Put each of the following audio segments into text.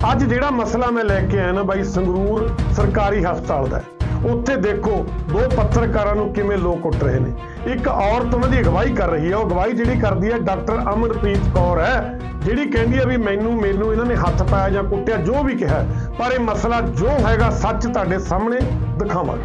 ਅੱਜ ਜਿਹੜਾ ਮਸਲਾ ਮੈਂ ਲੈ ਕੇ ਆਇਆ ਨਾ ਬਾਈ, ਸੰਗਰੂਰ ਸਰਕਾਰੀ ਹਸਪਤਾਲ ਦਾ ਉੱਥੇ ਦੇਖੋ, ਦੋ ਪੱਤਰਕਾਰਾਂ ਨੂੰ ਕਿਵੇਂ ਲੋਕ ਉੱਟ ਰਹੇ ਨੇ। ਇੱਕ ਔਰਤ ਉਹਨਾਂ ਦੀ ਅਗਵਾਈ ਕਰ ਰਹੀ ਹੈ। ਉਹ ਅਗਵਾਈ ਜਿਹੜੀ ਕਰਦੀ ਹੈ, ਡਾਕਟਰ ਅਮਰਪ੍ਰੀਤ ਕੌਰ ਹੈ, ਜਿਹੜੀ ਕਹਿੰਦੀ ਹੈ ਵੀ ਮੈਨੂੰ ਮੈਨੂੰ ਇਹਨਾਂ ਨੇ ਹੱਥ ਪਾਇਆ ਜਾਂ ਕੁੱਟਿਆ, ਜੋ ਵੀ ਕਿਹਾ ਪਰ ਇਹ ਮਸਲਾ ਜੋ ਹੈਗਾ, ਸੱਚ ਤੁਹਾਡੇ ਸਾਹਮਣੇ ਦਿਖਾਵਾਂਗੇ।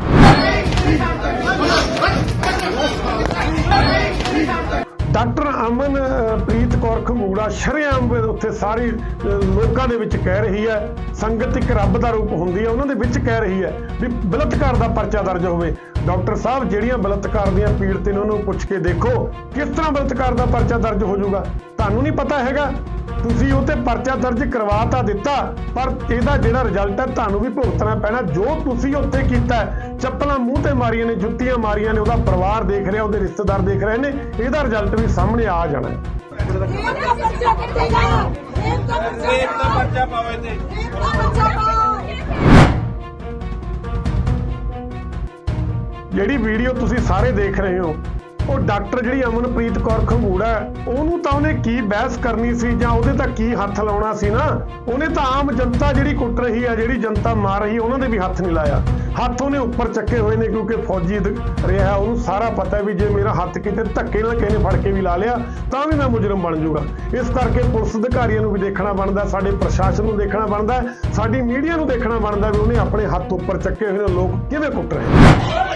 ਡਾਕਟਰ ਅਮਨ ਪ੍ਰੀਤ ਕੌਰ ਖੰਗੂੜਾ ਸ਼ਰੇਆਮ ਉੱਥੇ ਸਾਰੀ ਅ, ਲੋਕਾਂ ਦੇ ਵਿੱਚ ਕਹਿ ਰਹੀ ਹੈ ਸੰਗਤ ਇੱਕ ਰੱਬ ਦਾ ਰੂਪ ਹੁੰਦੀ ਹੈ ਉਹਨਾਂ ਦੇ ਵਿੱਚ ਕਹਿ ਰਹੀ ਹੈ ਵੀ ਬਲਤਕਾਰ ਦਾ ਪਰਚਾ ਦਰਜ ਹੋਵੇ। ਡਾਕਟਰ ਸਾਹਿਬ ਜਿਹੜੀਆਂ ਬਲਤਕਾਰ ਦੀਆਂ ਪੀੜਤ ਨੇ ਉਹਨਾਂ ਨੂੰ ਪੁੱਛ ਕੇ ਦੇਖੋ ਕਿਸ ਤਰ੍ਹਾਂ ਬਲਤਕਾਰ ਦਾ ਪਰਚਾ ਦਰਜ ਹੋ ਜਾਊਗਾ? ਤੁਹਾਨੂੰ ਨਹੀਂ ਪਤਾ ਹੈਗਾ? ਤੁਸੀਂ ਉਹ ਤੇ ਪਰਚਾ ਦਰਜ ਕਰਵਾ ਤਾਂ ਦਿੱਤਾ ਪਰ ਇਹਦਾ ਜਿਹੜਾ ਰਿਜ਼ਲਟ ਹੈ ਤੁਹਾਨੂੰ ਵੀ ਭੁਗਤਣਾ ਪੈਣਾ। ਜੋ ਤੁਸੀਂ ਉੱਥੇ ਕੀਤਾ ਹੈ, ਚੱਪਲਾਂ ਮੂੰਹ ਤੇ ਮਾਰੀਆਂ ਨੇ ਜੁੱਤੀਆਂ ਮਾਰੀਆਂ ਨੇ ਉਹਦਾ ਪਰਿਵਾਰ ਦੇਖ ਰਿਹਾ ਉਹਦੇ ਰਿਸ਼ਤੇਦਾਰ ਦੇਖ ਰਹੇ ਨੇ ਇਹਦਾ ਰਿਜ਼ਲਟ ਵੀ ਸਾਹਮਣੇ ਆ ਜਾਣਾ ਹੈ। ਰੇਪ ਦਾ ਪਰਚਾ ਦਾ ਪਰਚਾ ਰੇਪ ਦਾ ਪਰਚਾ ਪਾਓ ਇਹਤੇ। ਜਿਹੜੀ ਵੀਡੀਓ ਤੁਸੀਂ ਸਾਰੇ ਦੇਖ ਰਹੇ ਹੋ ਉਹ ਡਾਕਟਰ ਜਿਹੜੀ ਅਮਨਪ੍ਰੀਤ ਕੌਰ ਖੰਗੂੜਾ ਹੈ, ਉਹਨੂੰ ਤਾਂ ਉਹਨੇ ਕੀ ਬਹਿਸ ਕਰਨੀ ਸੀ ਜਾਂ ਉਹਦੇ ਤਾਂ ਕੀ ਹੱਥ ਲਾਉਣਾ ਸੀ ਨਾ ਉਹਨੇ ਤਾਂ ਆਮ ਜਨਤਾ ਜਿਹੜੀ ਕੁੱਟ ਰਹੀ ਹੈ ਜਿਹੜੀ ਜਨਤਾ ਮਾਰ ਰਹੀ ਉਹਨਾਂ ਦੇ ਵੀ ਹੱਥ ਨਹੀਂ ਲਾਇਆ। ਹੱਥ ਉਹਨੇ ਉੱਪਰ ਚੱਕੇ ਹੋਏ ਨੇ ਕਿਉਂਕਿ ਫੌਜੀ ਰਿਹਾ ਉਹਨੂੰ ਸਾਰਾ ਪਤਾ ਵੀ ਜੇ ਮੇਰਾ ਹੱਥ ਕਿਤੇ ਧੱਕੇ ਨਾਲ ਕਿਸੇ ਨੇ ਫੜ ਕੇ ਵੀ ਲਾ ਲਿਆ ਤਾਂ ਵੀ ਮੈਂ ਮੁਜਰਮ ਬਣ ਜਾਊਗਾ। ਇਸ ਕਰਕੇ ਪੁਲਿਸ ਅਧਿਕਾਰੀਆਂ ਨੂੰ ਵੀ ਦੇਖਣਾ ਬਣਦਾ ਸਾਡੇ ਪ੍ਰਸ਼ਾਸਨ ਨੂੰ ਦੇਖਣਾ ਬਣਦਾ ਸਾਡੀ ਮੀਡੀਆ ਨੂੰ ਦੇਖਣਾ ਬਣਦਾ ਵੀ ਉਹਨੇ ਆਪਣੇ ਹੱਥ ਉੱਪਰ ਚੱਕੇ ਹੋਏ ਨੇ ਲੋਕ ਕਿਵੇਂ ਕੁੱਟ ਰਹੇ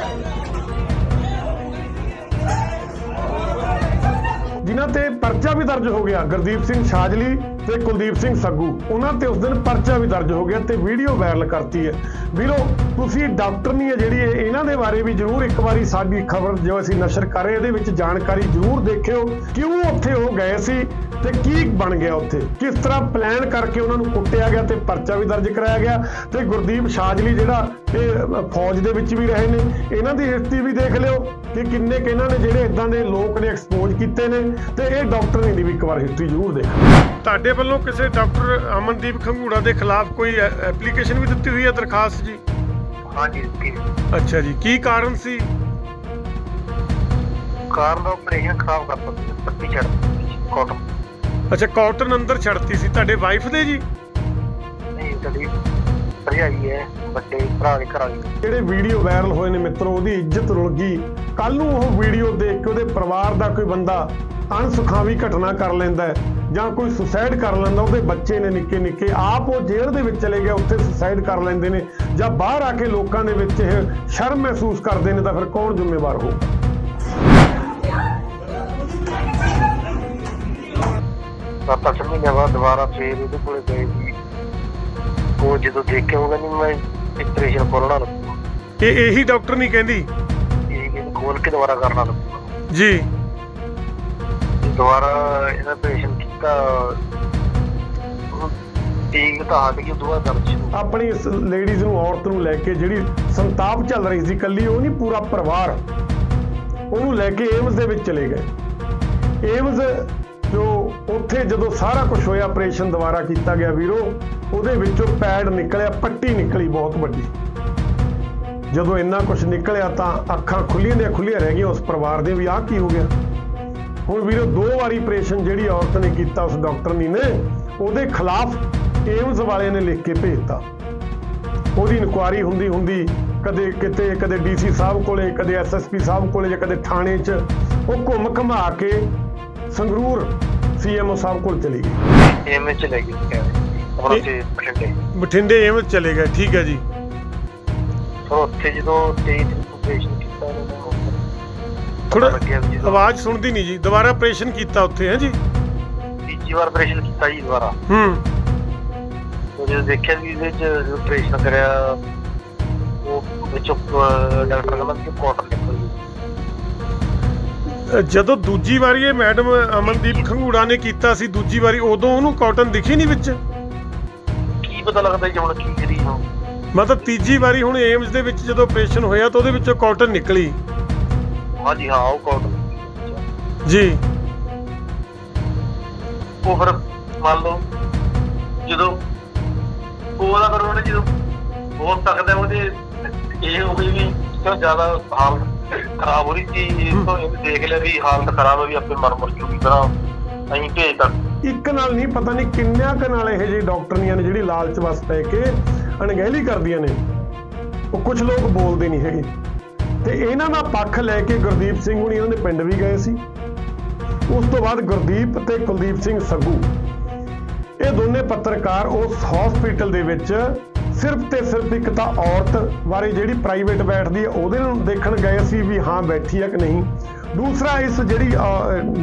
ਇਹਨਾਂ ਤੇ ਪਰਚਾ ਵੀ ਦਰਜ ਹੋ ਗਿਆ, ਗੁਰਦੀਪ ਸਿੰਘ ਛਾਜਲੀ ਤੇ ਕੁਲਦੀਪ ਸਿੰਘ ਸੱਗੂ। ਉਹਨਾਂ ਤੇ ਉਸ ਦਿਨ ਪਰਚਾ ਵੀ ਦਰਜ ਹੋ ਗਿਆ ਤੇ ਵੀਡੀਓ ਵਾਇਰਲ ਕਰਤੀ ਹੈ। ਵੀਰੋ, ਤੁਸੀਂ ਡਾਕਟਰ ਨਹੀਂ ਹੈ ਜਿਹੜੀ ਇਹ- ਇਹਨਾਂ ਦੇ ਬਾਰੇ ਵੀ ਜਰੂਰ ਇੱਕ ਵਾਰੀ ਸਾਡੀ ਖਬਰ ਜੋ ਅਸੀਂ ਨਸ਼ਰ ਕਰ ਰਹੇ ਇਹਦੇ ਵਿੱਚ ਜਾਣਕਾਰੀ ਜਰੂਰ ਦੇਖਿਓ। ਕਿਉਂ ਉੱਥੇ ਉਹ ਗਏ ਸੀ ਤੇ ਕੀ ਬਣ ਗਿਆ ਉੱਥੇ? ਕਿਸ ਤਰ੍ਹਾਂ ਪਲਾਨ ਕਰਕੇ ਉਹਨਾਂ ਨੂੰ ਕੁੱਟਿਆ ਗਿਆ ਤੇ ਪਰਚਾ ਵੀ ਦਰਜ ਕਰਾਇਆ ਗਿਆ ਤੇ ਗੁਰਦੀਪ ਛਾਜਲੀ ਜਿਹੜਾ ਇਹ ਫੌਜ ਦੇ ਵਿੱਚ ਵੀ ਰਹੇ ਨੇ, ਇਹਨਾਂ ਦੀ ਹਿਸਟਰੀ ਵੀ ਦੇਖ ਲਿਓ। ਕਿ ਕਿੰਨੇ ਕਿ ਇਹਨਾਂ ਨੇ ਜਿਹੜੇ ਇਦਾਂ ਦੇ ਲੋਕ ਨੇ ਐਕਸਪੋਜ਼ ਕੀਤੇ ਨੇ ਤੇ ਇਹ ਡਾਕਟਰ ਦੀ ਵੀ ਇੱਕ ਵਾਰ ਹਿਸਟਰੀ ਜ਼ਰੂਰ ਦੇਖੋ। ਤੁਹਾਡੇ ਵੱਲੋਂ ਕਿਸੇ ਡਾਕਟਰ ਅਮਨਦੀਪ ਖੰਗੂੜਾ ਦੇ ਖਿਲਾਫ ਕੋਈ ਐਪਲੀਕੇਸ਼ਨ ਵੀ ਦਿੱਤੀ ਹੋਈ ਹੈ ਦਰਖਾਸਤ ਜੀ? ਹਾਂਜੀ ਦਿੱਤੀ ਅੱਛਾ ਜੀ ਕੀ ਕਾਰਨ ਸੀ? ਕਾਰ ਦਾ ਆਪਰੇਸ਼ਨ ਖਰਾਬ ਕਰ ਦਿੱਤਾ ਪੱਟੀ ਛੱਡ ਕਾਟਨ ਅੱਛਾ ਕਾਟਨ ਅੰਦਰ ਛੱਡਤੀ ਸੀ ਤੁਹਾਡੇ ਵਾਈਫ ਦੇ ਜੀ? ਨਹੀਂ ਤੜੀ ਭਰਜਾਈ ਹੈ ਵੱਡੇ ਭਰਾ ਦੇ ਘਰ ਵਾਲੀ ਜਿਹੜੇ ਵੀਡੀਓ ਵਾਇਰਲ ਹੋਏ ਨੇ ਮਿੱਤਰੋ ਉਹਦੀ ਇੱਜ਼ਤ ਰੁਲ ਗਈ। ਕੱਲ ਨੂੰ ਉਹ ਵੀਡੀਓ ਦੇਖ ਕੇ ਉਹਦੇ ਪਰਿਵਾਰ ਦਾ ਕੋਈ ਬੰਦਾ ਅਣਸੁਖਾਵੀ ਘਟਨਾ ਕਰ ਲੈਂਦਾ ਹੈ ਜਾਂ ਕੋਈ ਸੁਸਾਈਡ ਕਰ ਲੈਂਦਾ ਉਹਦੇ ਬੱਚੇ ਨੇ ਨਿੱਕੇ ਨਿੱਕੇ ਆਪ ਉਹ ਜੇਲ੍ਹ ਦੇ ਵਿੱਚ ਚਲੇ ਗਏ ਉੱਥੇ ਸੁਸਾਈਡ ਕਰ ਲੈਂਦੇ ਨੇ ਜਾਂ ਬਾਹਰ ਆ ਕੇ ਲੋਕਾਂ ਦੇ ਵਿੱਚ ਇਹ ਸ਼ਰਮ ਮਹਿਸੂਸ ਕਰਦੇ ਨੇ ਤਾਂ ਫਿਰ ਕੌਣ ਜ਼ਿੰਮੇਵਾਰ ਹੋਊਗਾ ਸੱਤ ਅੱਠ ਮਹੀਨੇ ਬਾਅਦ ਦੁਬਾਰਾ ਫੇਰ ਉਹਦੇ ਕੋਲੇ ਗਏ ਉਹ ਜਦੋਂ ਦੇਖਿਆ ਉਹ ਕਹਿੰਦੀ ਮੈਂ ਆਪਰੇਸ਼ਨ ਖੋਲਣਾ ਇਹ ਇਹੀ ਡਾਕਟਰ ਨਹੀਂ ਕਹਿੰਦੀ? ਇਹ ਖੋਲ ਕੇ ਦੁਬਾਰਾ ਕਰਨਾ ਲੱਗੂਗਾ ਜੀ। ਦੁਬਾਰਾ ਇਹਦਾ ਆਪਰੇਸ਼ਨ ਕੀਤਾ ਠੀਕ ਤਾਂ ਹਟ ਗਈ ਦੁਬਾਰਾ ਦਰਦ ਸ਼ੁਰੂ ਆਪਣੀ ਇਸ ਲੇਡੀਜ਼ ਨੂੰ ਔਰਤ ਨੂੰ ਲੈ ਕੇ ਜਿਹੜੀ ਸੰਤਾਪ ਚੱਲ ਰਹੀ ਸੀ ਕੱਲੀ ਉਹ ਨਹੀਂ ਪੂਰਾ ਪਰਿਵਾਰ। ਉਹਨੂੰ ਲੈ ਕੇ ਏਮਸ ਦੇ ਵਿੱਚ ਚਲੇ ਗਏ। ਏਮਸ ਜੋ ਉੱਥੇ ਜਦੋਂ ਸਾਰਾ ਕੁਝ ਹੋਇਆ ਆਪਰੇਸ਼ਨ ਦੁਬਾਰਾ ਕੀਤਾ ਗਿਆ ਵੀਰੋ ਉਹਦੇ ਵਿੱਚੋਂ ਪੈਡ ਨਿਕਲਿਆ, ਪੱਟੀ ਨਿਕਲੀ ਬਹੁਤ ਵੱਡੀ। ਜਦੋਂ ਇੰਨਾ ਕੁਝ ਨਿਕਲਿਆ ਤਾਂ ਅੱਖਾਂ ਖੁੱਲੀਆਂ ਦੀਆਂ ਖੁੱਲੀਆਂ ਰਹਿ ਗਈਆਂ ਉਸ ਪਰਿਵਾਰ ਦੇ ਵੀ ਆਹ ਕੀ ਹੋ ਗਿਆ। ਹੁਣ ਵੀਰੋ ਦੋ ਵਾਰੀ ਆਪਰੇਸ਼ਨ ਜਿਹੜੀ ਔਰਤ ਨੇ ਕੀਤਾ ਉਸ ਡਾਕਟਰ ਨੇ ਉਹਦੇ ਖਿਲਾਫ ਏਮਸ ਵਾਲੇ ਨੇ ਲਿਖ ਕੇ ਭੇਜਤਾ। ਉਹਦੀ ਇਨਕੁਆਰੀ ਹੁੰਦੀ ਹੁੰਦੀ ਕਦੇ ਕਿਤੇ, ਕਦੇ ਡੀਸੀ ਸਾਹਿਬ ਕੋਲੇ, ਕਦੇ ਐਸਐਸਪੀ ਸਾਹਿਬ ਕੋਲੇ ਜਾਂ ਕਦੇ ਥਾਣੇ 'ਚ ਉਹ ਘੁੰਮ ਘਮਾ ਕੇ ਸੰਗਰੂਰ ਸੀਐਮਓ ਸਾਹਿਬ ਕੋਲ ਚਲੀ ਗਈ। ਐਵੇਂ ਚਲੇ ਗਈ ਹੁਣ ਬਠਿੰਡੇ। ਬਠਿੰਡੇ ਏਮਸ ਚਲੇ ਗਏ ਠੀਕ ਹੈ ਜੀ। ਉੱਥੇ ਜਦੋਂ 23 ਤਰੀਕ ਆਪਰੇਸ਼ਨ ਕੀਤਾ ਉਹਨਾਂ ਨੇ ਥੋੜਾ ਲੱਗਿਆ ਵੀ ਜਦੋਂ ਆਵਾਜ਼ ਸੁਣਦੀ ਨਹੀਂ ਜੀ ਦੁਬਾਰਾ ਆਪਰੇਸ਼ਨ ਕੀਤਾ ਉੱਥੇ ਹੈ ਜੀ? ਤੀਜੀ ਵਾਰ ਆਪਰੇਸ਼ਨ ਕੀਤਾ ਜੀ ਦੁਬਾਰਾ। ਹੂੰ। ਉਹ ਜਦੋਂ ਦੇਖਿਆ ਵੀ ਇਹਦੇ ਚ ਆਪਰੇਸ਼ਨ ਕਰਿਆ ਉਹ ਵਿੱਚੋਂ ਡਾਕਟਰ ਕਹਿੰਦਾ ਕਿ ਕਾਟਨ ਨਿਕਲ ਗਈ। ਅ, ਜਦੋਂ ਦੂਜੀ ਵਾਰੀ ਇਹ ਮੈਡਮ ਅਮਨਦੀਪ ਖੰਗੂੜਾ ਨੇ ਕੀਤਾ ਸੀ ਦੂਜੀ ਵਾਰੀ ਉਦੋਂ ਉਹਨੂੰ ਕਾਟਨ ਦਿਖੀ ਨਹੀਂ ਵਿੱਚ? ਪਤਾ ਲੱਗਦਾ ਜੀ ਹੁਣ ਕੀ ਕਰੀ ਹੁਣ ਮਤਲਬ ਤੀਜੀ ਵਾਰੀ ਹੁਣ ਏਮਸ ਦੇ ਵਿੱਚ ਜਦੋਂ ਆਪਰੇਸ਼ਨ ਹੋਇਆ ਤਾਂ ਉਹਦੇ ਵਿੱਚੋਂ ਕਾਟਨ ਨਿਕਲੀ। ਹਾਂਜੀ ਹਾਂ ਉਹ ਕਾਟਨ ਜੀ। ਉਹ ਫਿਰ ਮੰਨ ਲਓ ਜਦੋਂ ਉਹਦਾ ਫਿਰ ਉਹਨੇ ਜਦੋਂ ਹੋ ਸਕਦਾ ਉਹਦੇ ਇਹ ਹੋ ਗਈ ਵੀ ਕਿਉਂ ਜ਼ਿਆਦਾ ਹਾਲਤ ਖਰਾਬ ਹੋ ਰਹੀ ਸੀ। ਇਹ ਤੋਂ ਇਹ ਦੇਖ ਲਿਆ ਵੀ ਹਾਲਤ ਖਰਾਬ ਹੈ ਵੀ ਆਪੇ ਮਰ ਮਰ ਜੂਗੀ ਤਰ੍ਹਾਂ ਅਸੀਂ ਭੇਜਤਾ ਇੱਕ ਨਾਲ ਨਹੀਂ, ਪਤਾ ਨਹੀਂ ਕਿੰਨਿਆਂ ਕੁ ਨਾਲ ਇਹ ਜਿਹੇ ਡਾਕਟਰਨੀਆਂ ਨੇ ਜਿਹੜੀ ਲਾਲਚ ਵਸ ਪੈ ਕੇ ਅਣਗਹਿਲੀ ਕਰਦੀਆਂ ਨੇ। ਉਹ ਕੁਝ ਲੋਕ ਬੋਲਦੇ ਨਹੀਂ ਹੈਗੇ। ਤੇ ਇਹਨਾਂ ਦਾ ਪੱਖ ਲੈ ਕੇ ਗੁਰਦੀਪ ਸਿੰਘ ਹੁਣੀ ਇਹਨਾਂ ਦੇ ਪਿੰਡ ਵੀ ਗਏ ਸੀ। ਉਸ ਤੋਂ ਬਾਅਦ ਗੁਰਦੀਪ ਤੇ ਕੁਲਦੀਪ ਸਿੰਘ ਸੱਗੂ, ਇਹ ਦੋਨੇ ਪੱਤਰਕਾਰ ਉਸ ਹਸਪੀਟਲ ਦੇ ਵਿੱਚ ਸਿਰਫ ਤੇ ਸਿਰਫ ਇੱਕ ਤਾਂ ਔਰਤ ਬਾਰੇ ਜਿਹੜੀ ਪ੍ਰਾਈਵੇਟ ਬੈਠਦੀ ਹੈ, ਉਹਦੇ ਨੂੰ ਦੇਖਣ ਗਏ ਸੀ ਵੀ ਹਾਂ, ਬੈਠੀ ਹੈ ਕਿ ਨਹੀਂ। ਦੂਸਰਾ ਇਸ ਜਿਹੜੀ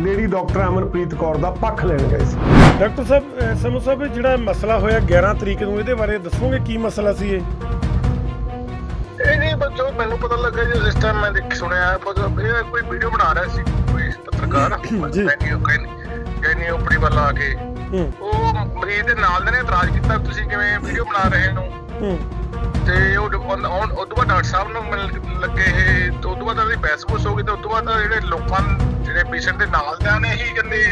ਲੇਡੀ ਡਾਕਟਰ ਅਮਨਪ੍ਰੀਤ ਕੌਰ ਦਾ ਪੱਖ ਲੈਣ ਗਏ ਸੀ। ਡਾਕਟਰ ਸਾਹਿਬ ਸਮੋ ਸਾਹਿਬ ਜਿਹੜਾ ਮਸਲਾ ਹੋਇਆ 11 ਤਰੀਕ ਨੂੰ ਇਹਦੇ ਬਾਰੇ ਦੱਸੋਗੇ ਕੀ ਮਸਲਾ ਸੀ ਇਹ? ਇਹ ਨਹੀਂ ਜੋ ਮੈਨੂੰ ਪਤਾ ਲੱਗਾ ਜੀ ਇਸ ਟਾਈਮ ਮੈਂ ਦੇਖ ਸੁਣਿਆ ਇਹ ਕੋਈ ਵੀਡੀਓ ਬਣਾ ਰਿਹਾ ਸੀ ਕੋਈ ਪੱਤਰਕਾਰ। ਜੀ। ਮੈਨੀ ਕਹਿੰਨੀ ਉਪਰੀ ਵੱਲ ਆ ਕੇ। ਉਹ ਮਰੀਜ਼ ਦੇ ਨਾਲ ਦੇ ਨੇ ਇਤਰਾਜ਼ ਕੀਤਾ ਤੁਸੀਂ ਕਿਵੇਂ ਵੀਡੀਓ ਬਣਾ ਰਹੇ ਹੋ? ਹੂੰ। ਤੇ ਉਹ ਉਹ ਉਹ ਤੋਂ ਬਾਅਦ ਡਾਕਟਰ ਸਾਹਿਬ ਨੂੰ ਮਿਲਣ ਲੱਗੇ ਇਹ ਤੇ ਉਹ ਤੋਂ ਬਾਅਦ ਉਹਦੀ ਬਹਿਸ-ਬੂਸ ਹੋ ਗਈ ਤੇ ਉਹ ਤੋਂ ਬਾਅਦ ਜਿਹੜੇ ਲੋਕਾਂ ਜਿਹੜੇ ਪੇਸ਼ੈਂਟ ਦੇ ਨਾਲ ਦੇ ਨੇ ਹੀ ਕਹਿੰਦੇ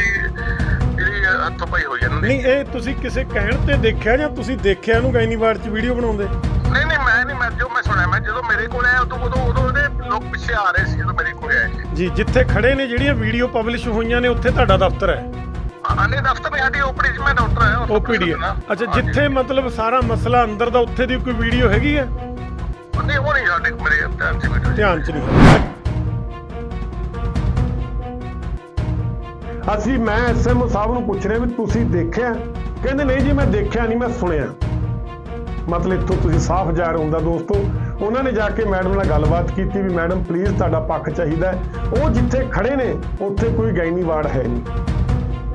ਜਿਹੜੀ ਹੱਥੋਂ ਪਾਈ ਹੋਈ ਜਾਂਦੀ ਨਹੀਂ ਇਹ ਤੁਸੀਂ ਕਿਸੇ ਕਹਿਣ ਤੇ ਦੇਖਿਆ ਜਾਂ ਤੁਸੀਂ ਦੇਖਿਆ ਇਹਨੂੰ ਗੈਨੀਵਾਰ ਚ ਵੀਡੀਓ ਬਣਾਉਂਦੇ? ਨਹੀਂ ਨਹੀਂ ਮੈਂ ਨਹੀਂ ਮੈਂ ਜੋ ਮੈਂ ਸੁਣਿਆ ਮੈਂ ਜਦੋਂ ਮੇਰੇ ਕੋਲ ਆਇਆ ਉਦੋਂ ਉਦੋਂ ਉਦੋਂ ਉਹਦੇ ਲੋਕ ਪਿੱਛੇ ਆ ਰਹੇ ਸੀ ਜਦੋਂ ਮੇਰੇ ਕੋਲ ਆਏ। ਜੀ ਜਿੱਥੇ ਖੜੇ ਨੇ ਜਿਹੜੀਆਂ ਵੀਡੀਓ ਪਬਲਿਸ਼ ਹੋਈਆਂ ਨੇ ਉੱਥੇ ਤੁਹਾਡਾ ਦਫ਼ਤਰ ਹੈ। ਆਨੇ ਦਫ਼ਤਰ ਮੇਂ ਸਾਡੀ ਓਪੀਡੀ ਚ ਮੈਂ ਡਾਕਟਰ ਆਇਆ ਓਪੀਡੀ ਅੱਛਾ ਜਿੱਥੇ ਮਤਲਬ ਸਾਰਾ ਮਸਲਾ ਅੰਦਰ ਦਾ ਉੱਥੇ ਦੀ ਕੋਈ ਵੀਡੀਓ ਹੈਗੀ ਹੈ? ਨਹੀਂ ਉਹ ਨਹੀਂ ਸਾਡੇ ਮੇਰੇ ਧਿਆਨ ਚ ਵੀਡੀਓ ਧਿਆਨ ਚ ਨਹੀਂ ਅਸੀਂ ਮੈਂ ਐਸਐਮਓ ਸਾਹਿਬ ਨੂੰ ਪੁੱਛ ਰਿਹਾ ਵੀ ਤੁਸੀਂ ਦੇਖਿਆ? ਕਹਿੰਦੇ ਨਹੀਂ ਜੀ ਮੈਂ ਦੇਖਿਆ ਨਹੀਂ ਮੈਂ ਸੁਣਿਆ। ਮਤਲਬ ਇੱਥੋਂ ਤੁਸੀਂ ਸਾਫ਼ ਜ਼ਾਹਰ ਹੁੰਦਾ ਦੋਸਤੋ। ਉਹਨਾਂ ਨੇ ਜਾ ਕੇ ਮੈਡਮ ਨਾਲ ਗੱਲਬਾਤ ਕੀਤੀ ਵੀ ਮੈਡਮ ਪਲੀਜ਼ ਤੁਹਾਡਾ ਪੱਖ ਚਾਹੀਦਾ ਹੈ। ਉਹ ਜਿੱਥੇ ਖੜੇ ਨੇ ਉੱਥੇ ਕੋਈ ਗੈਨੀ ਵਾਰਡ ਹੈ ਨਹੀਂ।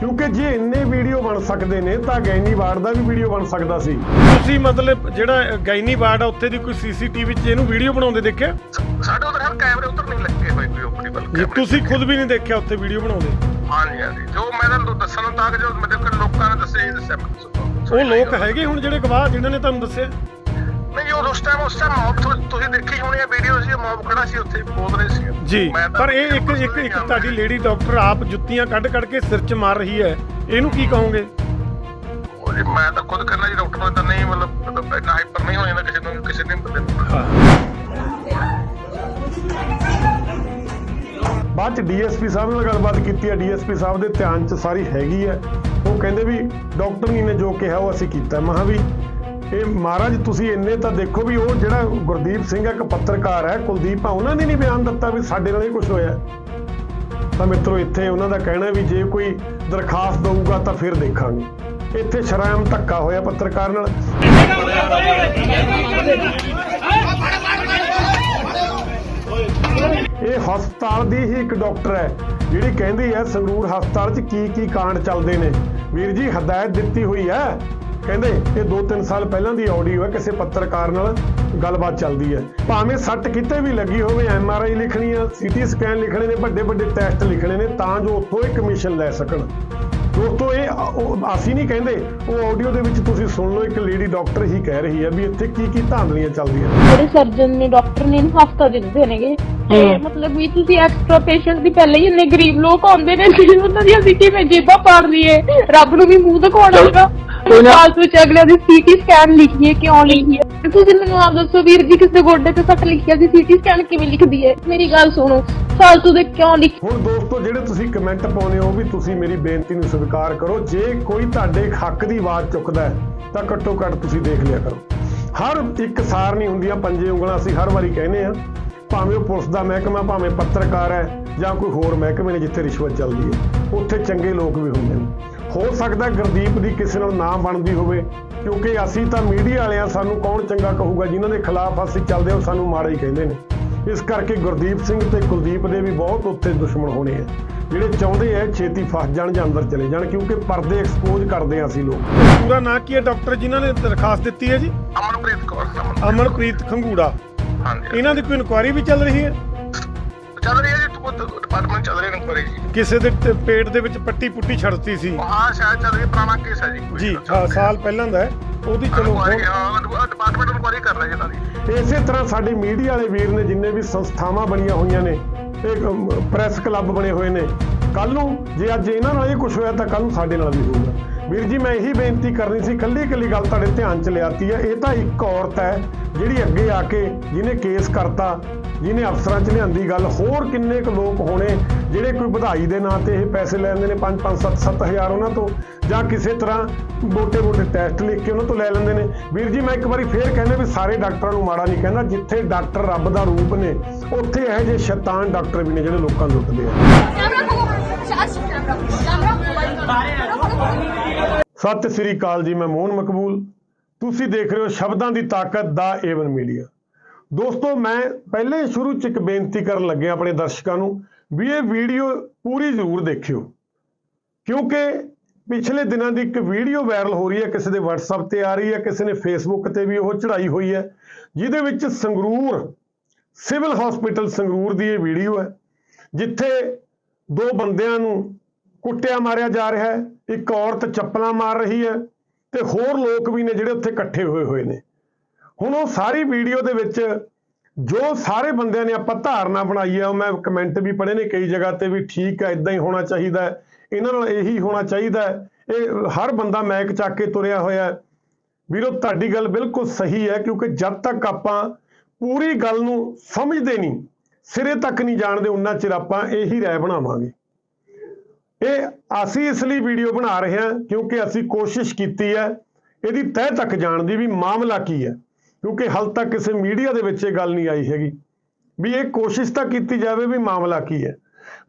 ਕਿਉਂਕਿ ਜੇ ਇੰਨੇ ਵੀਡੀਓ ਬਣ ਸਕਦੇ ਨੇ ਤਾਂ ਗੈਨੀ ਵਾਰਡ ਦਾ ਵੀ ਵੀਡੀਓ ਬਣ ਸਕਦਾ ਸੀ। ਤੁਸੀਂ ਮਤਲਬ ਜਿਹੜਾ ਗੈਨੀਵਾਰ ਆ ਉੱਥੇ ਦੀ ਕੋਈ ਸੀਸੀਟੀਵੀ 'ਚ ਇਹਨੂੰ ਵੀਡੀਓ ਬਣਾਉਂਦੇ ਦੇਖਿਆ? ਸਾਡੇ ਉਧਰ ਹਰ ਕੈਮਰੇ ਉਧਰ ਨਹੀਂ ਲੱਗੇ ਹੋਏ ਕੋਈ ਜੀ ਕੈਮਰੇ। ਤੁਸੀਂ ਖੁਦ ਵੀ ਨਹੀਂ ਦੇਖਿਆ ਉੱਥੇ ਵੀਡੀਓ ਬਣਾਉਂਦੇ? ਹਾਂਜੀ ਹਾਂਜੀ। ਜੋ ਮੈਂ ਤੁਹਾਨੂੰ ਦੱਸਣ ਤੱਕ ਜੋ ਮੇਰੇ ਕੋਲ ਲੋਕਾਂ ਨੇ ਦੱਸਿਆ ਇਹ ਦੱਸਿਆ। ਉਹ ਲੋਕ ਹੈਗੇ ਹੁਣ ਜਿਹੜੇ ਗਵਾਹ ਜਿਨ੍ਹਾਂ ਨੇ ਤੁਹਾਨੂੰ ਦੱਸਿਆ? ਨਹੀਂ ਉਹ ਉਸ ਟਾਈਮ ਉਸ ਟਾਈਮ ਤੁਸੀਂ ਦੇਖੀ ਹੋਣੀ ਹੈ ਵੀਡੀਓ ਮੌਬ ਖੜਾ ਸੀ ਉੱਥੇ ਬੋਲ ਰਹੇ ਸੀ। ਜੀ ਮੈਂ ਤਾਂ ਪਰ ਇਹ ਇੱਕ ਇੱਕ ਇੱਕ ਤੁਹਾਡੀ ਲੇਡੀ ਡਾਕਟਰ ਆਪ ਜੁੱਤੀਆਂ ਕੱਢ ਕੱਢ ਕੇ ਸਿਰ 'ਚ ਮਾਰ ਰਹੀ ਹੈ। ਇਹਨੂੰ ਕੀ ਕਹੋਗੇ? ਉਹ ਜੀ ਮੈਂ ਤਾਂ ਖੁਦ ਕਰਨਾ ਜੀ ਡਾਕਟਰ ਨੂੰ ਤਾਂ ਨਹੀਂ ਮਤਲਬ ਮਤਲਬ ਇੰਨਾ ਹਾਈਪਰ ਨਹੀਂ ਹੋ ਜਾਂਦਾ ਕਿਸੇ ਨੂੰ ਕਿਸੇ ਨੇ ਬੰਦੇ ਨੂੰ। ਬਾਅਦ ਚ ਡੀਐਸਪੀ ਸਾਹਿਬ ਨਾਲ ਗੱਲਬਾਤ ਕੀਤੀ ਹੈ। ਡੀਐਸਪੀ ਸਾਹਿਬ ਦੇ ਧਿਆਨ ਚ ਸਾਰੀ ਹੈਗੀ ਹੈ। ਉਹ ਕਹਿੰਦੇ ਵੀ ਡਾਕਟਰ ਨੇ ਜੋ ਕਿਹਾ ਉਹ ਅਸੀਂ ਕੀਤਾ। ਮਹਾ ਵੀ ਇਹ ਮਹਾਰਾਜ, ਤੁਸੀਂ ਇੰਨੇ ਤਾਂ ਦੇਖੋ ਵੀ ਉਹ ਜਿਹੜਾ ਗੁਰਦੀਪ ਸਿੰਘ ਇੱਕ ਪੱਤਰਕਾਰ ਹੈ, ਕੁਲਦੀਪ ਆ, ਉਹਨਾਂ ਨੇ ਨਹੀਂ ਬਿਆਨ ਦਿੱਤਾ ਵੀ ਸਾਡੇ ਨਾਲ ਇਹ ਕੁਝ ਹੋਇਆ। ਤਾਂ ਮਿੱਤਰੋ, ਇੱਥੇ ਉਹਨਾਂ ਦਾ ਕਹਿਣਾ ਵੀ ਜੇ ਕੋਈ ਦਰਖਾਸਤ ਦਊਗਾ ਤਾਂ ਫਿਰ ਦੇਖਾਂਗੇ। ਇੱਥੇ ਸ਼ਰਾਮ ਧੱਕਾ ਹੋਇਆ ਪੱਤਰਕਾਰ ਨਾਲ। ਇਹ ਹਸਪਤਾਲ ਦੀ ਹੀ ਇੱਕ ਡਾਕਟਰ ਹੈ, ਜਿਹੜੀ ਕਹਿੰਦੀ ਹੈ ਸੰਗਰੂਰ ਹਸਪਤਾਲ 'ਚ ਕੀ ਕੀ ਕਾਂਡ ਚੱਲਦੇ ਨੇ। ਵੀਰ ਜੀ, ਹਦਾਇਤ ਦਿੱਤੀ ਹੋਈ ਹੈ। ਕਹਿੰਦੇ ਇਹ 2-3 ਸਾਲ ਪਹਿਲਾਂ ਦੀ ਆਡੀਓ ਹੈ ਕਿਸੇ ਪੱਤਰਕਾਰ ਨਾਲ ਗੱਲਬਾਤ ਚੱਲਦੀ ਹੈ। ਭਾਵੇਂ ਸੱਟ ਕਿਤੇ ਵੀ ਲੱਗੀ ਹੋਵੇ ਐਮ ਆਰ ਆਈ ਲਿਖਣੀ ਆ ਸੀਟੀ ਸਕੈਨ ਲਿਖਣੇ ਨੇ ਵੱਡੇ ਵੱਡੇ ਟੈਸਟ ਲਿਖਣੇ ਨੇ ਤਾਂ ਜੋ ਉੱਥੋਂ ਇਹ ਕਮਿਸ਼ਨ ਲੈ ਸਕਣ। ਦੋਸਤੋ ਇਹ ਅਸੀਂ ਨਹੀਂ ਕਹਿੰਦੇ ਉਹ ਆਡੀਓ ਦੇ ਵਿੱਚ ਤੁਸੀਂ ਸੁਣ ਲਓ ਇੱਕ ਲੇਡੀ ਡਾਕਟਰ ਹੀ ਕਹਿ ਰਹੀ ਹੈ ਵੀ ਇੱਥੇ ਕੀ ਕੀ ਧਾਂਦਲੀਆਂ ਚੱਲਦੀਆਂ ਨੇ। ਜਿਹੜੇ ਸਰਜਨ ਨੇ ਡਾਕਟਰ ਨੇ ਇਹਨੂੰ ਹਫਤਾ ਦਿੰਦੇ ਨੇਗੇ। ਮਤਲਬ ਵੀ ਤੁਸੀਂ ਐਕਸਟਰਾ ਪੇਸ਼ੈਂਟ ਦੀ ਪਹਿਲੇ ਹੀ ਇੰਨੇ ਗਰੀਬ ਲੋਕ ਆਉਂਦੇ ਨੇ ਉਹਨਾਂ ਦੀ ਅਸੀਂ ਕਿਵੇਂ ਜੇਬਾਂ ਪਾੜ ਲਈਏ ਰੱਬ ਨੂੰ ਵੀ ਮੂੰਹ ਦਿਖਾਉਣਾ ਹੈਗਾ। ਫਾਲਤੂ ਚ ਅਗਲੇ ਦੀ ਸੀਟੀ ਸਕੈਨ ਲਿਖੀਏ ਕਿਉਂ ਲਿਖੀਏ ਤੇ ਤੁਸੀਂ ਮੈਨੂੰ ਆਪ ਦੱਸੋ ਵੀਰ ਜੀ ਕਿਸੇ ਗੋਡੇ ਤੇ ਸੱਟ ਲਿਖਿਆ ਸੀ ਸੀਟੀ ਸਕੈਨ ਕਿਵੇਂ ਲਿਖਦੀ ਹੈ? ਮੇਰੀ ਗੱਲ ਸੁਣੋ ਫਾਲਤੂ ਦੇ ਕਿਉਂ ਲਿਖ ਹੁਣ ਦੋਸਤੋ ਜਿਹੜੇ ਤੁਸੀਂ ਕਮੈਂਟ ਪਾਉਨੇ ਹੋ ਵੀ ਤੁਸੀਂ ਮੇਰੀ ਬੇਨਤੀ ਨੂੰ ਸਵੀਕਾਰ ਕਰੋ ਜੇ ਕੋਈ ਤੁਹਾਡੇ ਹੱਕ ਦੀ ਆਵਾਜ਼ ਚੁੱਕਦਾ ਹੈ ਤਾਂ ਘੱਟੋ ਘੱਟ ਤੁਸੀਂ ਦੇਖ ਲਿਆ ਕਰੋ। ਹਰ ਇੱਕ ਸਾਰ ਨਹੀਂ ਹੁੰਦੀਆਂ ਪੰਜੇ ਉਂਗਲਾਂ ਅਸੀਂ ਹਰ ਵਾਰੀ ਕਹਿੰਦੇ ਆ ਭਾਵੇਂ ਉਹ ਪੁਲਿਸ ਦਾ ਮਹਿਕਮਾ ਭਾਵੇਂ ਪੱਤਰਕਾਰ ਹੈ ਜਾਂ ਕੋਈ ਹੋਰ ਮਹਿਕਮੇ ਨੇ ਜਿੱਥੇ ਰਿਸ਼ਵਤ ਚੱਲਦੀ ਹੈ ਉੱਥੇ ਚੰਗੇ ਲੋਕ ਵੀ ਹੁੰਦੇ ਨੇ। ਹੋ ਸਕਦਾ ਗੁਰਦੀਪ ਦੀ ਕਿਸੇ ਨਾਲ ਨਾ ਬਣਦੀ ਹੋਵੇ ਕਿਉਂਕਿ ਅਸੀਂ ਤਾਂ ਮੀਡੀਆ ਵਾਲਿਆਂ ਸਾਨੂੰ ਕੌਣ ਚੰਗਾ ਕਹੂਗਾ ਜਿਨ੍ਹਾਂ ਦੇ ਖਿਲਾਫ ਅਸੀਂ ਚੱਲਦੇ ਹਾਂ ਸਾਨੂੰ ਮਾੜਾ ਹੀ ਕਹਿੰਦੇ ਨੇ। ਇਸ ਕਰਕੇ ਗੁਰਦੀਪ ਸਿੰਘ ਤੇ ਕੁਲਦੀਪ ਦੇ ਵੀ ਬਹੁਤ ਉੱਥੇ ਦੁਸ਼ਮਣ ਹੋਣੇ ਆ। ਜਿਹੜੇ ਚਾਹੁੰਦੇ ਆ ਛੇਤੀ ਫਸ ਜਾਣ ਜਾਂ ਅੰਦਰ ਚਲੇ ਜਾਣ ਕਿਉਂਕਿ ਪਰਦੇ ਐਕਸਪੋਜ਼ ਕਰਦੇ ਆ ਅਸੀਂ ਲੋਕ। ਪੂਰਾ ਨਾਂ ਕੀ ਹੈ ਡਾਕਟਰ ਜਿਨ੍ਹਾਂ ਨੇ ਦਰਖਾਸਤ ਦਿੱਤੀ ਹੈ ਜੀ? ਅਮਨਪ੍ਰੀਤ ਕੌਰ ਅਮਨ ਅਮਨਪ੍ਰੀਤ ਖੰਗੂੜਾ। ਹਾਂਜੀ। ਇਹਨਾਂ ਦੀ ਕੋਈ ਇਨਕੁਆਇਰੀ ਵੀ ਚੱਲ ਰਹੀ ਹੈ? ਚੱਲ ਰਹੀ ਹੈ ਜੀ ਡਿਪਾਰਟਮੈਂਟ ਚੱਲ ਰਹੀ ਹੈ ਇਨਕੁਆਰੀ ਜੀ। ਕਿਸੇ ਦੇ ਤੇ ਪੇਟ ਦੇ ਵਿੱਚ ਪੱਟੀ ਪੁੱਟੀ ਛੜਤੀ ਸੀ। ਹਾਂ ਸ਼ਾਇਦ ਚੱਲ ਰਹੀ ਪੁਰਾਣਾ ਕੇਸ ਹੈ ਜੀ। ਕੋਈ ਜੀ ਹਾਂ ਸਾਲ ਪਹਿਲਾਂ ਦਾ ਹੈ। ਉਹਦੀ ਚਲੋ ਹਾਂ ਡਿਪਾਰਟਮੈਂਟ ਇਨਕੁਆਰੀ ਕਰ ਰਹੀ ਹੈ। ਦੀ ਇਸੇ ਤਰ੍ਹਾਂ ਸਾਡੇ ਮੀਡੀਆ ਵਾਲੇ ਵੀਰ ਨੇ ਜਿੰਨੇ ਵੀ ਸੰਸਥਾਵਾਂ ਬਣੀਆਂ ਹੋਈਆਂ ਨੇ ਇਹ ਪ੍ਰੈਸ ਕਲੱਬ ਬਣੇ ਹੋਏ ਨੇ। ਕੱਲ ਨੂੰ ਜੇ ਅੱਜ ਇਹਨਾਂ ਨਾਲ ਇਹ ਕੁਝ ਹੋਇਆ ਤਾਂ ਕੱਲ ਨੂੰ ਸਾਡੇ ਨਾਲ ਵੀ ਹੋਊਗਾ। ਵੀਰ ਜੀ ਮੈਂ ਇਹੀ ਬੇਨਤੀ ਕਰਨੀ ਸੀ ਕੱਲੀ ਕੱਲੀ ਗੱਲ ਤੁਹਾਡੇ ਧਿਆਨ ਚ ਲਿਆਤੀ ਹੈ। ਇਹ ਤਾਂ ਇੱਕ ਔਰਤ ਹੈ ਜਿਹੜੀ ਅੱਗੇ ਆ ਕੇ ਜਿਹਨੇ ਕੇਸ ਕਰਤਾ ਜਿਹਨੇ ਅਫਸਰਾਂ ਚ ਲਿਆਂਦੀ ਗੱਲ ਹੋਰ ਕਿੰਨੇ ਕੁ ਲੋਕ ਹੋਣੇ ਜਿਹੜੇ ਕੋਈ ਵਧਾਈ ਦੇ ਨਾਂ ਤੇ ਇਹ ਪੈਸੇ ਲੈਂਦੇ ਨੇ 5 5 7 7000 ਉਹਨਾਂ ਤੋਂ ਜਾਂ ਕਿਸੇ ਤਰ੍ਹਾਂ ਮੋਟੇ ਮੋਟੇ ਟੈਸਟ ਲਿਖ ਕੇ ਉਹਨਾਂ ਤੋਂ ਲੈ ਲੈਂਦੇ ਨੇ। ਵੀਰ ਜੀ ਮੈਂ ਇੱਕ ਵਾਰੀ ਫੇਰ ਕਹਿੰਦਾ ਵੀ ਸਾਰੇ ਡਾਕਟਰਾਂ ਨੂੰ ਮਾੜਾ ਨਹੀਂ ਕਹਿੰਦਾ ਜਿੱਥੇ ਡਾਕਟਰ ਰੱਬ ਦਾ ਰੂਪ ਨੇ ਉੱਥੇ ਇਹ ਜੇ ਸ਼ੈਤਾਨ ਡਾਕਟਰ ਵੀ ਨੇ ਜਿਹੜੇ ਲੋਕਾਂ ਨੂੰ ਲੁੱਟਦੇ ਆ। ਕੈਮਰਾ ਖੋਲੋ। ਸ਼ਾਸ਼ੀ ਕੈਮਰਾ ਕੈਮਰਾ ਖੋਲੋ। ਸਤਿ ਸ੍ਰੀ ਅਕਾਲ ਜੀ, ਮੈਂ ਮੋਹਨ ਮਕਬੂਲ। ਤੁਸੀਂ ਦੇਖ ਰਹੇ ਹੋ ਸ਼ਬਦਾਂ ਦੀ ਤਾਕਤ ਦਾ ਏਵਨ ਮੀਡੀਆ। ਦੋਸਤੋ, ਮੈਂ ਪਹਿਲੇ ਸ਼ੁਰੂ ਚ ਇੱਕ ਬੇਨਤੀ ਕਰਨ ਲੱਗਿਆ ਆਪਣੇ ਦਰਸ਼ਕਾਂ ਨੂੰ ਵੀ ਇਹ ਵੀਡੀਓ ਪੂਰੀ ਜ਼ਰੂਰ ਦੇਖਿਓ। ਕਿਉਂਕਿ ਪਿਛਲੇ ਦਿਨਾਂ ਦੀ ਇੱਕ ਵੀਡੀਓ ਵਾਇਰਲ ਹੋ ਰਹੀ ਹੈ, ਕਿਸੇ ਦੇ WhatsApp ਤੇ ਆ ਰਹੀ ਹੈ, ਕਿਸੇ ਨੇ Facebook ਤੇ ਵੀ ਉਹ ਚੜਾਈ ਹੋਈ ਹੈ, ਜਿਹਦੇ ਵਿੱਚ ਸੰਗਰੂਰ, ਸਿਵਲ ਹਸਪੀਟਲ ਸੰਗਰੂਰ ਦੀ ਇਹ ਵੀਡੀਓ ਹੈ, ਜਿੱਥੇ ਦੋ ਬੰਦਿਆਂ ਨੂੰ ਕੁੱਟਿਆ ਮਾਰਿਆ ਜਾ ਰਿਹਾ ਹੈ ਇੱਕ ਔਰਤ ਚੱਪਲਾਂ ਮਾਰ ਰਹੀ ਹੈ ਤੇ ਹੋਰ ਲੋਕ ਵੀ ਨੇ ਜਿਹੜੇ ਉੱਥੇ ਇਕੱਠੇ ਹੋਏ ਹੋਏ ਨੇ। ਹੁਣ ਉਹ ਸਾਰੀ ਵੀਡੀਓ ਦੇ ਵਿੱਚ ਜੋ ਸਾਰੇ ਬੰਦਿਆਂ ਨੇ ਆਪਾਂ ਧਾਰਨਾ ਬਣਾਈ ਹੈ ਉਹ ਮੈਂ ਕਮੈਂਟ ਵੀ ਪੜ੍ਹੇ ਨੇ ਕਈ ਜਗ੍ਹਾ ਤੇ ਵੀ ਠੀਕ ਹੈ ਇਦਾਂ ਹੀ ਹੋਣਾ ਚਾਹੀਦਾ ਹੈ। ਇਹਨਾਂ ਨਾਲ ਇਹੀ ਹੋਣਾ ਚਾਹੀਦਾ ਹੈ। ਇਹ ਹਰ ਬੰਦਾ ਮੈਕ ਚੱਕ ਕੇ ਤੁਰਿਆ ਹੋਇਆ ਵੀਰੋ, ਤੁਹਾਡੀ ਗੱਲ ਬਿਲਕੁਲ ਸਹੀ ਹੈ, ਕਿਉਂਕਿ ਜਦ ਤੱਕ ਆਪਾਂ ਪੂਰੀ ਗੱਲ ਨੂੰ ਸਮਝਦੇ ਨਹੀਂ, ਸਿਰੇ ਤੱਕ ਨਹੀਂ ਜਾਣਦੇ, ਉਨਾ ਚਿਰ ਆਪਾਂ ਇਹੀ ਰਾਏ ਬਣਾਵਾਂਗੇ। ਇਹ ਅਸੀਂ ਇਸ ਲਈ ਵੀਡੀਓ ਬਣਾ ਰਹੇ ਹਾਂ ਕਿਉਂਕਿ ਅਸੀਂ ਕੋਸ਼ਿਸ਼ ਕੀਤੀ ਹੈ ਇਹਦੀ ਤਹਿ ਤੱਕ ਜਾਣ ਦੀ ਵੀ ਮਾਮਲਾ ਕੀ ਹੈ। ਕਿਉਂਕਿ ਹਾਲ ਤੱਕ ਕਿਸੇ ਮੀਡੀਆ ਦੇ ਵਿੱਚ ਇਹ ਗੱਲ ਨਹੀਂ ਆਈ ਹੈਗੀ ਵੀ ਇਹ ਕੋਸ਼ਿਸ਼ ਤਾਂ ਕੀਤੀ ਜਾਵੇ ਵੀ ਮਾਮਲਾ ਕੀ ਹੈ।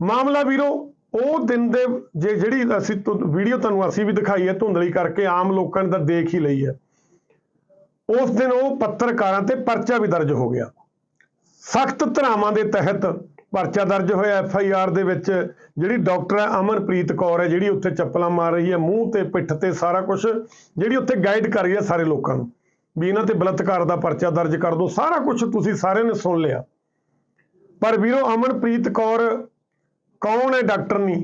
ਮਾਮਲਾ ਵੀਰੋ, ਉਹ ਦਿਨ ਦੇ ਜੇ ਜਿਹੜੀ ਅਸੀਂ ਵੀਡੀਓ ਤੁਹਾਨੂੰ ਅਸੀਂ ਵੀ ਦਿਖਾਈ ਹੈ ਧੁੰਦਲੀ ਕਰਕੇ ਆਮ ਲੋਕਾਂ ਨੇ ਤਾਂ ਦੇਖ ਹੀ ਲਈ ਹੈ। ਉਸ ਦਿਨ ਉਹ ਪੱਤਰਕਾਰਾਂ ਤੇ ਪਰਚਾ ਵੀ ਦਰਜ ਹੋ ਗਿਆ। ਸਖਤ ਧਾਰਾਵਾਂ ਦੇ ਤਹਿਤ ਪਰਚਾ ਦਰਜ ਹੋਇਆ ਐਫ ਆਈ ਆਰ ਦੇ ਵਿੱਚ, ਜਿਹੜੀ ਡਾਕਟਰ ਹੈ ਅਮਨਪ੍ਰੀਤ ਕੌਰ ਹੈ, ਜਿਹੜੀ ਉੱਥੇ ਚੱਪਲਾਂ ਮਾਰ ਰਹੀ ਹੈ, ਮੂੰਹ ਤੇ ਪਿੱਠ ਤੇ ਸਾਰਾ ਕੁਝ ਜਿਹੜੀ ਉੱਥੇ ਗਾਈਡ ਕਰ ਰਹੀ ਹੈ ਸਾਰੇ ਲੋਕਾਂ ਨੂੰ, ਵੀ ਇਹਨਾਂ ਤੇ ਬਲਾਤਕਾਰ ਦਾ ਪਰਚਾ ਦਰਜ ਕਰ ਦਿਓ, ਸਾਰਾ ਕੁਝ ਤੁਸੀਂ ਸਾਰਿਆਂ ਨੇ ਸੁਣ ਲਿਆ। ਪਰ ਵੀਰੋ, ਅਮਨਪ੍ਰੀਤ ਕੌਰ ਕੌਣ ਹੈ ਡਾਕਟਰ ਨਹੀਂ?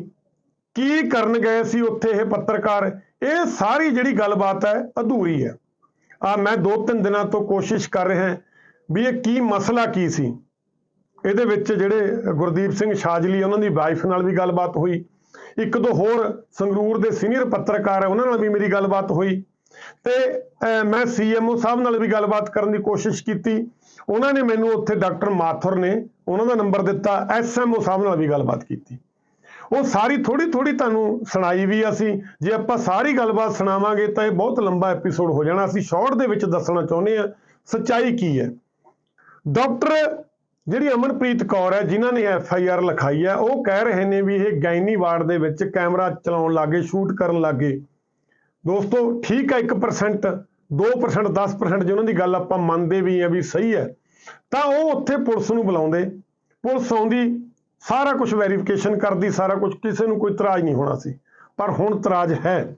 ਕੀ ਕਰਨ ਗਏ ਸੀ ਉੱਥੇ ਇਹ ਪੱਤਰਕਾਰ? ਇਹ ਸਾਰੀ ਜਿਹੜੀ ਗੱਲਬਾਤ ਹੈ, ਅਧੂਰੀ ਹੈ। ਆ ਮੈਂ ਦੋ ਤਿੰਨ ਦਿਨਾਂ ਤੋਂ ਕੋਸ਼ਿਸ਼ ਕਰ ਰਿਹਾ ਵੀ ਇਹ ਕੀ ਮਸਲਾ ਕੀ ਸੀ? ਇਹਦੇ ਵਿੱਚ ਜਿਹੜੇ ਗੁਰਦੀਪ ਸਿੰਘ ਸ਼ਾਜਲੀ ਉਹਨਾਂ ਦੀ ਵਾਈਫ ਨਾਲ ਵੀ ਗੱਲਬਾਤ ਹੋਈ। ਇੱਕ ਦੋ ਹੋਰ ਸੰਗਰੂਰ ਦੇ ਸੀਨੀਅਰ ਪੱਤਰਕਾਰ ਹੈ ਉਹਨਾਂ ਨਾਲ ਵੀ ਮੇਰੀ ਗੱਲਬਾਤ ਹੋਈ। ਤੇ ਅਹ, ਮੈਂ ਸੀਐਮਓ ਸਾਹਿਬ ਨਾਲ ਵੀ ਗੱਲਬਾਤ ਕਰਨ ਦੀ ਕੋਸ਼ਿਸ਼ ਕੀਤੀ। ਉਹਨਾਂ ਨੇ ਮੈਨੂੰ ਉੱਥੇ ਡਾਕਟਰ ਮਾਥੁਰ ਨੇ ਉਹਨਾਂ ਦਾ ਨੰਬਰ ਦਿੱਤਾ ਐਸਐਮਓ ਸਾਹਿਬ ਨਾਲ ਵੀ ਗੱਲਬਾਤ ਕੀਤੀ। ਉਹ ਸਾਰੀ ਥੋੜੀ ਥੋੜੀ ਤੁਹਾਨੂੰ ਸੁਣਾਈ ਵੀ ਅਸੀਂ। ਜੇ ਆਪਾਂ ਸਾਰੀ ਗੱਲਬਾਤ ਸੁਣਾਵਾਂਗੇ ਤਾਂ ਇਹ ਬਹੁਤ ਲੰਬਾ ਐਪੀਸੋਡ ਹੋ ਜਾਣਾ। ਅਸੀਂ ਸ਼ਾਰਟ ਦੇ ਵਿੱਚ ਦੱਸਣਾ ਚਾਹੁੰਦੇ ਹਾਂ ਸੱਚਾਈ ਕੀ ਹੈ? ਡਾਕਟਰ ਜਿਹੜੀ ਅਮਨਪ੍ਰੀਤ ਕੌਰ ਹੈ, ਜਿਨ੍ਹਾਂ ਨੇ ਐਫ ਆਈ ਆਰ ਲਿਖਾਈ ਹੈ, ਉਹ ਕਹਿ ਰਹੇ ਨੇ ਵੀ ਇਹ ਗੈਨੀ ਵਾਰਡ ਦੇ ਵਿੱਚ ਕੈਮਰਾ ਚਲਾਉਣ ਲੱਗੇ, ਸ਼ੂਟ ਕਰਨ ਲੱਗੇ। ਦੋਸਤੋ, ਠੀਕ ਹੈ 1% 2% 10% ਜੇ ਉਹਨਾਂ ਦੀ ਗੱਲ ਆਪਾਂ ਮੰਨਦੇ ਵੀ ਆ ਵੀ ਸਹੀ ਹੈ, ਤਾਂ ਉਹ ਉੱਥੇ ਪੁਲਿਸ ਨੂੰ ਬੁਲਾਉਂਦੇ। ਪੁਲਿਸ ਆਉਂਦੀ, ਸਾਰਾ ਕੁਝ ਵੈਰੀਫਿਕੇਸ਼ਨ ਕਰਦੀ, ਸਾਰਾ ਕੁਝ ਕਿਸੇ ਨੂੰ ਕੋਈ ਇਤਰਾਜ਼ ਨਹੀਂ ਹੋਣਾ ਸੀ। ਪਰ ਹੁਣ ਇਤਰਾਜ਼ ਹੈ,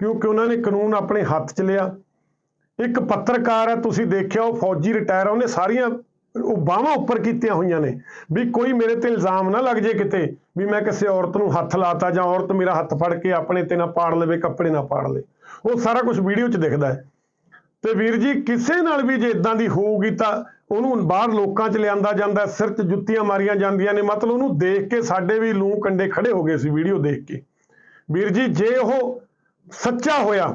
ਕਿਉਂਕਿ ਉਹਨਾਂ ਨੇ ਕਾਨੂੰਨ ਆਪਣੇ ਹੱਥ 'ਚ ਲਿਆ। ਇੱਕ ਪੱਤਰਕਾਰ ਹੈ, ਤੁਸੀਂ ਦੇਖਿਆ ਉਹ ਫੌਜੀ ਰਿਟਾਇਰ ਆ, ਉਹਨੇ ਸਾਰੀਆਂ ਉਹ ਬਾਹਾਂ ਉੱਪਰ ਕੀਤੀਆਂ ਹੋਈਆਂ ਨੇ। ਵੀ ਕੋਈ ਮੇਰੇ ਤੇ ਇਲਜ਼ਾਮ ਨਾ ਲੱਗ ਜੇ ਕਿਤੇ, ਵੀ ਮੈਂ ਕਿਸੇ ਔਰਤ ਨੂੰ ਹੱਥ ਲਾਤਾ ਜਾਂ ਔਰਤ ਮੇਰਾ ਹੱਥ ਫੜ ਕੇ ਆਪਣੇ ਤੇ ਨਾ ਪਾੜ ਲਵੇ, ਕੱਪੜੇ ਨਾ ਪਾੜ ਲੇ ਉਹ ਸਾਰਾ ਕੁਝ ਵੀਡੀਓ 'ਚ ਦਿਖਦਾ ਹੈ। ਤੇ ਵੀਰ ਜੀ, ਕਿਸੇ ਨਾਲ ਵੀ ਜੇ ਇਦਾਂ ਦੀ ਹੋਊਗੀ ਤਾਂ ਉਹਨੂੰ ਬਾਹਰ ਲੋਕਾਂ 'ਚ ਲਿਆਂਦਾ ਜਾਂਦਾ ਸਿਰ 'ਚ ਜੁੱਤੀਆਂ ਮਾਰੀਆਂ ਜਾਂਦੀਆਂ ਨੇ। ਮਤਲਬ ਉਹਨੂੰ ਦੇਖ ਕੇ ਸਾਡੇ ਵੀ ਲੂੰ ਕੰਡੇ ਖੜੇ ਹੋ ਗਏ ਸੀ ਵੀਡੀਓ ਦੇਖ ਕੇ। ਵੀਰ ਜੀ, ਜੇ ਉਹ ਸੱਚਾ ਹੋਇਆ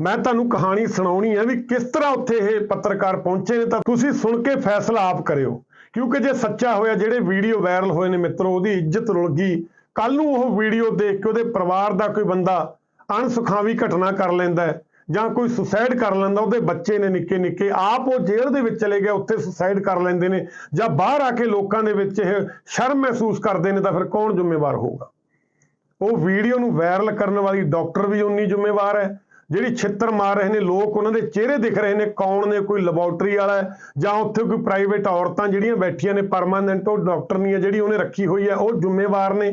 ਮੈਂ ਤੁਹਾਨੂੰ ਕਹਾਣੀ ਸੁਣਾਉਣੀ ਹੈ ਵੀ ਕਿਸ ਤਰ੍ਹਾਂ ਉੱਥੇ ਇਹ ਪੱਤਰਕਾਰ ਪਹੁੰਚੇ ਨੇ ਤਾਂ ਤੁਸੀਂ ਸੁਣ ਕੇ ਫੈਸਲਾ ਆਪ ਕਰਿਓ। ਕਿਉਂਕਿ ਜੇ ਸੱਚਾ ਹੋਇਆ, ਜਿਹੜੇ ਵੀਡੀਓ ਵਾਇਰਲ ਹੋਏ ਨੇ ਮਿੱਤਰੋ, ਉਹਦੀ ਇੱਜ਼ਤ ਰੁਲ ਗਈ। ਕੱਲ ਨੂੰ ਉਹ ਵੀਡੀਓ ਦੇਖ ਕੇ ਉਹਦੇ ਪਰਿਵਾਰ ਦਾ ਕੋਈ ਬੰਦਾ ਅਣਸੁਖਾਵੀ ਘਟਨਾ ਕਰ ਲੈਂਦਾ ਹੈ ਜਾਂ ਕੋਈ ਸੁਸਾਈਡ ਕਰ ਲੈਂਦਾ, ਉਹਦੇ ਬੱਚੇ ਨੇ ਨਿੱਕੇ ਨਿੱਕੇ ਆਪ ਉਹ ਜੇਲ੍ਹ ਦੇ ਵਿੱਚ ਚਲੇ ਗਿਆ, ਉੱਥੇ ਸੁਸਾਈਡ ਕਰ ਲੈਂਦੇ ਨੇ ਜਾਂ ਬਾਹਰ ਆ ਕੇ ਲੋਕਾਂ ਦੇ ਵਿੱਚ ਇਹ ਸ਼ਰਮ ਮਹਿਸੂਸ ਕਰਦੇ ਨੇ ਤਾਂ ਫਿਰ ਕੌਣ ਜ਼ਿੰਮੇਵਾਰ ਹੋਊਗਾ? ਉਹ ਵੀਡੀਓ ਨੂੰ ਵਾਇਰਲ ਕਰਨ ਵਾਲੀ ਡਾਕਟਰ ਵੀ ਉਨੀ ਜ਼ਿੰਮੇਵਾਰ ਹੈ। ਜਿਹੜੀ ਛਿੱਤਰ ਮਾਰ ਰਹੇ ਨੇ, ਲੋਕ ਉਹਨਾਂ ਦੇ ਚਿਹਰੇ ਦਿਖ ਰਹੇ ਨੇ, ਕੌਣ ਨੇ, ਕੋਈ ਲੈਬੋਰਟਰੀ ਵਾਲਾ ਜਾਂ ਉੱਥੇ ਕੋਈ ਪ੍ਰਾਈਵੇਟ ਔਰਤਾਂ ਜਿਹੜੀਆਂ ਬੈਠੀਆਂ ਨੇ ਪਰਮਾਨੈਂਟ ਉਹ ਡਾਕਟਰ ਨਹੀਂ ਹੈ, ਜਿਹੜੀ ਉਹਨੇ ਰੱਖੀ ਹੋਈ ਹੈ, ਉਹ ਜ਼ਿੰਮੇਵਾਰ ਨੇ।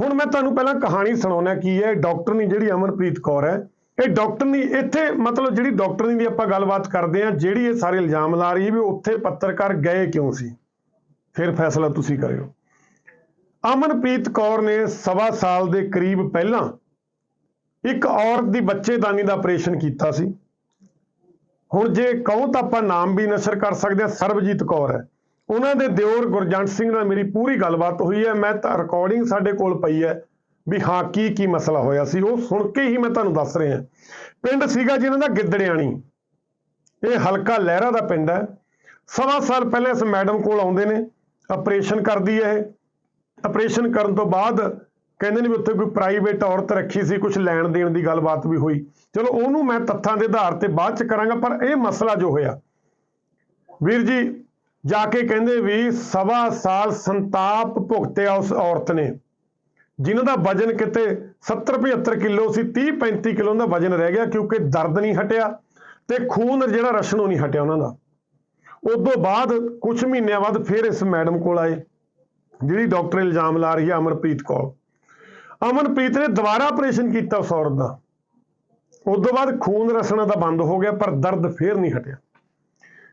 ਹੁਣ ਮੈਂ ਤੁਹਾਨੂੰ ਪਹਿਲਾਂ ਕਹਾਣੀ ਸੁਣਾਉਣਾ ਕੀ ਹੈ ਡਾਕਟਰ ਨਹੀਂ, ਜਿਹੜੀ ਅਮਨਪ੍ਰੀਤ ਕੌਰ ਹੈ, ਇਹ ਡਾਕਟਰ ਨਹੀਂ, ਇੱਥੇ ਮਤਲਬ ਜਿਹੜੀ ਡਾਕਟਰ ਦੀ ਆਪਾਂ ਗੱਲਬਾਤ ਕਰਦੇ ਹਾਂ, ਜਿਹੜੀ ਇਹ ਸਾਰੇ ਇਲਜ਼ਾਮ ਲਾ ਰਹੀ ਹੈ ਵੀ ਉੱਥੇ ਪੱਤਰਕਾਰ ਗਏ ਕਿਉਂ ਸੀ। ਫਿਰ ਫੈਸਲਾ ਤੁਸੀਂ ਕਰਿਓ। ਅਮਨਪ੍ਰੀਤ ਕੌਰ ਨੇ ਸਵਾ ਸਾਲ ਦੇ ਕਰੀਬ ਪਹਿਲਾਂ ਇੱਕ ਔਰਤ ਦੀ ਬੱਚੇਦਾਨੀ ਦਾ ਆਪਰੇਸ਼ਨ ਕੀਤਾ ਸੀ। ਹੁਣ ਜੇ ਕਹੋ ਤਾਂ ਆਪਾਂ ਨਾਮ ਵੀ ਨਸ਼ਰ ਕਰ ਸਕਦੇ ਹਾਂ, ਸਰਬਜੀਤ ਕੌਰ ਹੈ। ਉਹਨਾਂ ਦੇ ਦਿਓਰ ਗੁਰਜੰਟ ਸਿੰਘ ਨਾਲ ਮੇਰੀ ਪੂਰੀ ਗੱਲਬਾਤ ਹੋਈ ਹੈ। ਮੈਂ ਤਾਂ ਰਿਕਾਰਡਿੰਗ ਸਾਡੇ ਕੋਲ ਪਈ ਹੈ ਵੀ ਹਾਂ, ਕੀ ਕੀ ਮਸਲਾ ਹੋਇਆ ਸੀ। ਉਹ ਸੁਣ ਕੇ ਹੀ ਮੈਂ ਤੁਹਾਨੂੰ ਦੱਸ ਰਿਹਾ। ਪਿੰਡ ਸੀਗਾ ਜਿਹਨਾਂ ਦਾ ਗਿੱਦੜਿਆਣੀ। ਇਹ ਹਲਕਾ ਲਹਿਰਾ ਦਾ ਪਿੰਡ ਹੈ। ਸਵਾ ਸਾਲ ਪਹਿਲਾਂ ਇਸ ਮੈਡਮ ਕੋਲ ਆਉਂਦੇ ਨੇ। ਆਪਰੇਸ਼ਨ ਕਰਦੀ ਹੈ ਇਹ। ਆਪਰੇਸ਼ਨ ਕਰਨ ਤੋਂ ਬਾਅਦ ਕਹਿੰਦੇ ਨੇ ਵੀ ਉੱਥੇ ਕੋਈ ਪ੍ਰਾਈਵੇਟ ਔਰਤ ਰੱਖੀ ਸੀ ਕੁਝ ਲੈਣ ਦੇਣ ਦੀ ਗੱਲਬਾਤ ਵੀ ਹੋਈ। ਚਲੋ ਉਹਨੂੰ ਮੈਂ ਤੱਥਾਂ ਦੇ ਆਧਾਰ ਤੇ ਬਾਅਦ ਚ ਕਰਾਂਗਾ, ਪਰ ਇਹ ਮਸਲਾ ਜੋ ਹੋਇਆ, ਵੀਰ ਜੀ, ਜਾ ਕੇ ਕਹਿੰਦੇ ਵੀ ਸਵਾ ਸਾਲ ਸੰਤਾਪ ਭੁਗਤਿਆ ਉਸ ਔਰਤ ਨੇ, ਜਿਨ੍ਹਾਂ ਦਾ ਵਜਨ ਕਿਤੇ 70 75 ਕਿਲੋ ਸੀ 30 35 ਕਿਲੋ ਦਾ ਵਜਨ ਰਹਿ ਗਿਆ, ਕਿਉਂਕਿ ਦਰਦ ਨਹੀਂ ਹਟਿਆ ਤੇ ਖੂਨ ਜਿਹੜਾ ਰਸ਼ਣੋਂ ਨਹੀਂ ਹਟਿਆ ਉਹਨਾਂ ਦਾ। ਉਦੋਂ ਬਾਅਦ ਕੁਝ ਮਹੀਨਿਆਂ ਬਾਅਦ ਫਿਰ ਇਸ ਮੈਡਮ ਕੋਲ ਆਏ, ਜਿਹੜੀ ਡਾਕਟਰ ਇਲਜ਼ਾਮ ਲਾ ਰਹੀ ਹੈ ਅਮਰਪ੍ਰੀਤ ਕੌਰ। ਅਮਨਪ੍ਰੀਤ ਨੇ ਦੁਬਾਰਾ ਆਪਰੇਸ਼ਨ ਕੀਤਾ ਉਸ ਔਰਤ ਦਾ। ਤੋਂ ਬਾਅਦ ਖੂਨ ਰਸਣਾ ਤਾਂ ਬੰਦ ਹੋ ਗਿਆ, ਪਰ ਦਰਦ ਫੇਰ ਨਹੀਂ ਹਟਿਆ।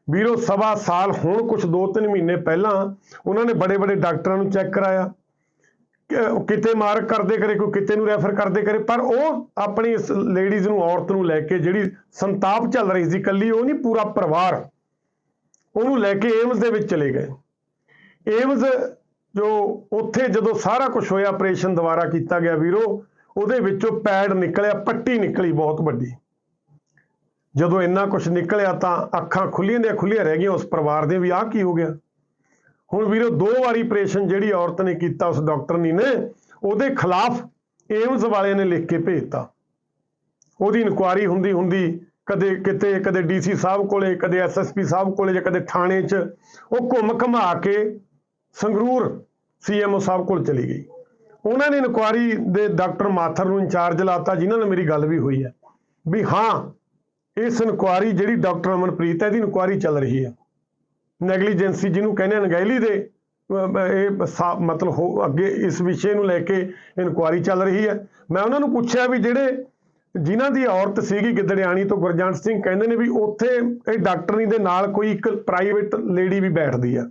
ਵੀਰੋ, ਸਵਾ ਸਾਲ, ਹੁਣ ਕੁਝ 2-3 ਮਹੀਨੇ ਪਹਿਲਾਂ ਉਹਨਾਂ ਨੇ ਬੜੇ ਬੜੇ ਡਾਕਟਰਾਂ ਨੂੰ ਚੈੱਕ ਕਰਾਇਆ। ਕਿ- ਕਿਤੇ ਮਾਰਕ ਕਰਦੇ ਕਰੇ, ਕੋਈ ਕਿਤੇ ਨੂੰ ਰੈਫਰ ਕਰਦੇ ਕਰੇ, ਪਰ ਉਹ ਆਪਣੀ ਇਸ ਲੇਡੀਜ਼ ਨੂੰ, ਔਰਤ ਨੂੰ ਲੈ ਕੇ ਜਿਹੜੀ ਸੰਤਾਪ ਚੱਲ ਰਹੀ ਸੀ ਕੱਲੀ ਉਹ ਨਹੀਂ, ਪੂਰਾ ਪਰਿਵਾਰ। ਉਹਨੂੰ ਲੈ ਕੇ ਏਮਸ ਦੇ ਵਿੱਚ ਚਲੇ ਗਏ। ਏਮਸ ਜੋ ਉੱਥੇ ਜਦੋਂ ਸਾਰਾ ਕੁਝ ਹੋਇਆ ਆਪਰੇਸ਼ਨ ਦੁਬਾਰਾ ਕੀਤਾ ਗਿਆ ਵੀਰੋ, ਉਹਦੇ ਵਿੱਚੋਂ ਪੈਡ ਨਿਕਲਿਆ, ਪੱਟੀ ਨਿਕਲੀ ਬਹੁਤ ਵੱਡੀ। ਜਦੋਂ ਇੰਨਾ ਕੁਝ ਨਿਕਲਿਆ ਤਾਂ ਅੱਖਾਂ ਖੁੱਲੀਆਂ ਦੀਆਂ ਖੁੱਲੀਆਂ ਰਹਿ ਗਈਆਂ, ਉਸ ਪਰਿਵਾਰ ਦੇ ਵੀ ਆਹ ਕੀ ਹੋ ਗਿਆ। ਹੁਣ ਵੀਰੋ, ਦੋ ਵਾਰੀ ਆਪਰੇਸ਼ਨ ਜਿਹੜੀ ਔਰਤ ਨੇ ਕੀਤਾ, ਉਸ ਡਾਕਟਰ ਨੇ ਉਹਦੇ ਖਿਲਾਫ ਏਮਸ ਵਾਲਿਆਂ ਨੇ ਲਿਖ ਕੇ ਭੇਜਤਾ। ਉਹਦੀ ਇਨਕੁਆਰੀ ਹੁੰਦੀ ਹੁੰਦੀ ਕਦੇ ਕਿਤੇ, ਕਦੇ ਡੀਸੀ ਸਾਹਿਬ ਕੋਲੇ, ਕਦੇ ਐਸਐਸਪੀ ਸਾਹਿਬ ਕੋਲੇ ਜਾਂ ਕਦੇ ਥਾਣੇ 'ਚ, ਉਹ ਘੁੰਮ ਘਮਾ ਕੇ ਸੰਗਰੂਰ ਸੀਐਮਓ ਸਾਹਿਬ ਕੋਲ ਚਲੀ ਗਈ। ਉਹਨਾਂ ਨੇ ਇਨਕੁਆਰੀ ਦੇ ਡਾਕਟਰ ਮਾਥਰ ਨੂੰ ਇੰਚਾਰਜ ਲਾਤਾ, ਜਿਨ੍ਹਾਂ ਨਾਲ ਮੇਰੀ ਗੱਲ ਵੀ ਹੋਈ ਹੈ। ਵੀ ਹਾਂ, ਇਸ ਇਨਕੁਆਰੀ ਜਿਹੜੀ ਡਾਕਟਰ ਅਮਨਪ੍ਰੀਤ ਹੈ, ਇਹਦੀ ਇਨਕੁਆਰੀ ਚੱਲ ਰਹੀ ਹੈ। ਨੈਗਲੀਜੈਂਸੀ ਜਿਹਨੂੰ ਕਹਿੰਦੇ ਅਣਗਹਿਲੀ ਦੇ ਇਹ ਸਾ- ਮਤਲਬ ਹੋ, ਅੱਗੇ ਇਸ ਵਿਸ਼ੇ ਨੂੰ ਲੈ ਕੇ ਇਨਕੁਆਰੀ ਚੱਲ ਰਹੀ ਹੈ। ਮੈਂ ਉਹਨਾਂ ਨੂੰ ਪੁੱਛਿਆ ਵੀ ਜਿਹੜੇ ਜਿਨ੍ਹਾਂ ਦੀ ਔਰਤ ਸੀਗੀ ਗਿੱਦੜਿਆਣੀ ਤੋਂ ਗੁਰਜੰਟ ਸਿੰਘ, ਕਹਿੰਦੇ ਨੇ ਵੀ ਉੱਥੇ ਇਹ ਡਾਕਟਰਨੀ ਦੇ ਨਾਲ ਕੋਈ ਇੱਕ ਪ੍ਰਾਈਵੇਟ ਲੇਡੀ ਵੀ ਬੈਠਦੀ ਆ।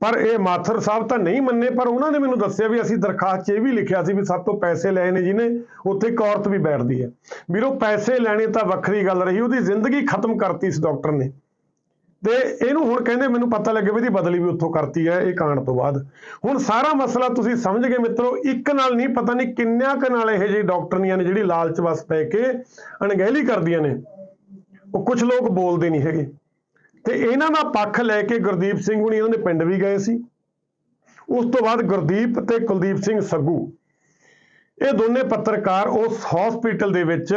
ਪਰ ਇਹ ਮਾਥਰ ਸਾਹਿਬ ਤਾਂ ਨਹੀਂ ਮੰਨੇ, ਪਰ ਉਹਨਾਂ ਨੇ ਮੈਨੂੰ ਦੱਸਿਆ ਵੀ ਅਸੀਂ ਦਰਖਾਸਤ 'ਚ ਇਹ ਵੀ ਲਿਖਿਆ ਸੀ ਵੀ ਸਭ ਤੋਂ ਪੈਸੇ ਲਏ ਨੇ ਜਿਹਨੇ, ਉੱਥੇ ਇੱਕ ਔਰਤ ਵੀ ਬੈਠਦੀ ਹੈ। ਵੀਰੋ, ਪੈਸੇ ਲੈਣੇ ਤਾਂ ਵੱਖਰੀ ਗੱਲ ਰਹੀ, ਉਹਦੀ ਜ਼ਿੰਦਗੀ ਖਤਮ ਕਰਤੀ ਇਸ ਡਾਕਟਰ ਨੇ। ਤੇ ਇਹਨੂੰ ਹੁਣ ਕਹਿੰਦੇ ਮੈਨੂੰ ਪਤਾ ਲੱਗਿਆ ਵੀ ਇਹਦੀ ਬਦਲੀ ਵੀ ਉੱਥੋਂ ਕਰਤੀ ਹੈ, ਇਹ ਕਾਂਡ ਤੋਂ ਬਾਅਦ। ਹੁਣ ਸਾਰਾ ਮਸਲਾ ਤੁਸੀਂ ਸਮਝ ਗਏ ਮਿੱਤਰੋ, ਇੱਕ ਨਾਲ ਨਹੀਂ, ਪਤਾ ਨਹੀਂ ਕਿੰਨਿਆਂ ਕੁ ਨਾਲ ਇਹ ਜਿਹੀ ਡਾਕਟਰਨੀਆਂ ਨੇ ਜਿਹੜੀ ਲਾਲਚ ਵਸ ਪੈ ਕੇ ਅਣਗਹਿਲੀ ਕਰਦੀਆਂ ਨੇ। ਉਹ ਕੁਝ ਲੋਕ ਬੋਲਦੇ ਨਹੀਂ ਹੈਗੇ। ਤੇ ਇਹਨਾਂ ਦਾ ਪੱਖ ਲੈ ਕੇ ਗੁਰਦੀਪ ਸਿੰਘ ਹੁਣੀ ਇਹਨਾਂ ਦੇ ਪਿੰਡ ਵੀ ਗਏ ਸੀ। ਉਸ ਤੋਂ ਬਾਅਦ ਗੁਰਦੀਪ ਤੇ ਕੁਲਦੀਪ ਸਿੰਘ ਸੱਗੂ, ਇਹ ਦੋਨੇ ਪੱਤਰਕਾਰ ਉਸ ਹਸਪੀਟਲ ਦੇ ਵਿੱਚ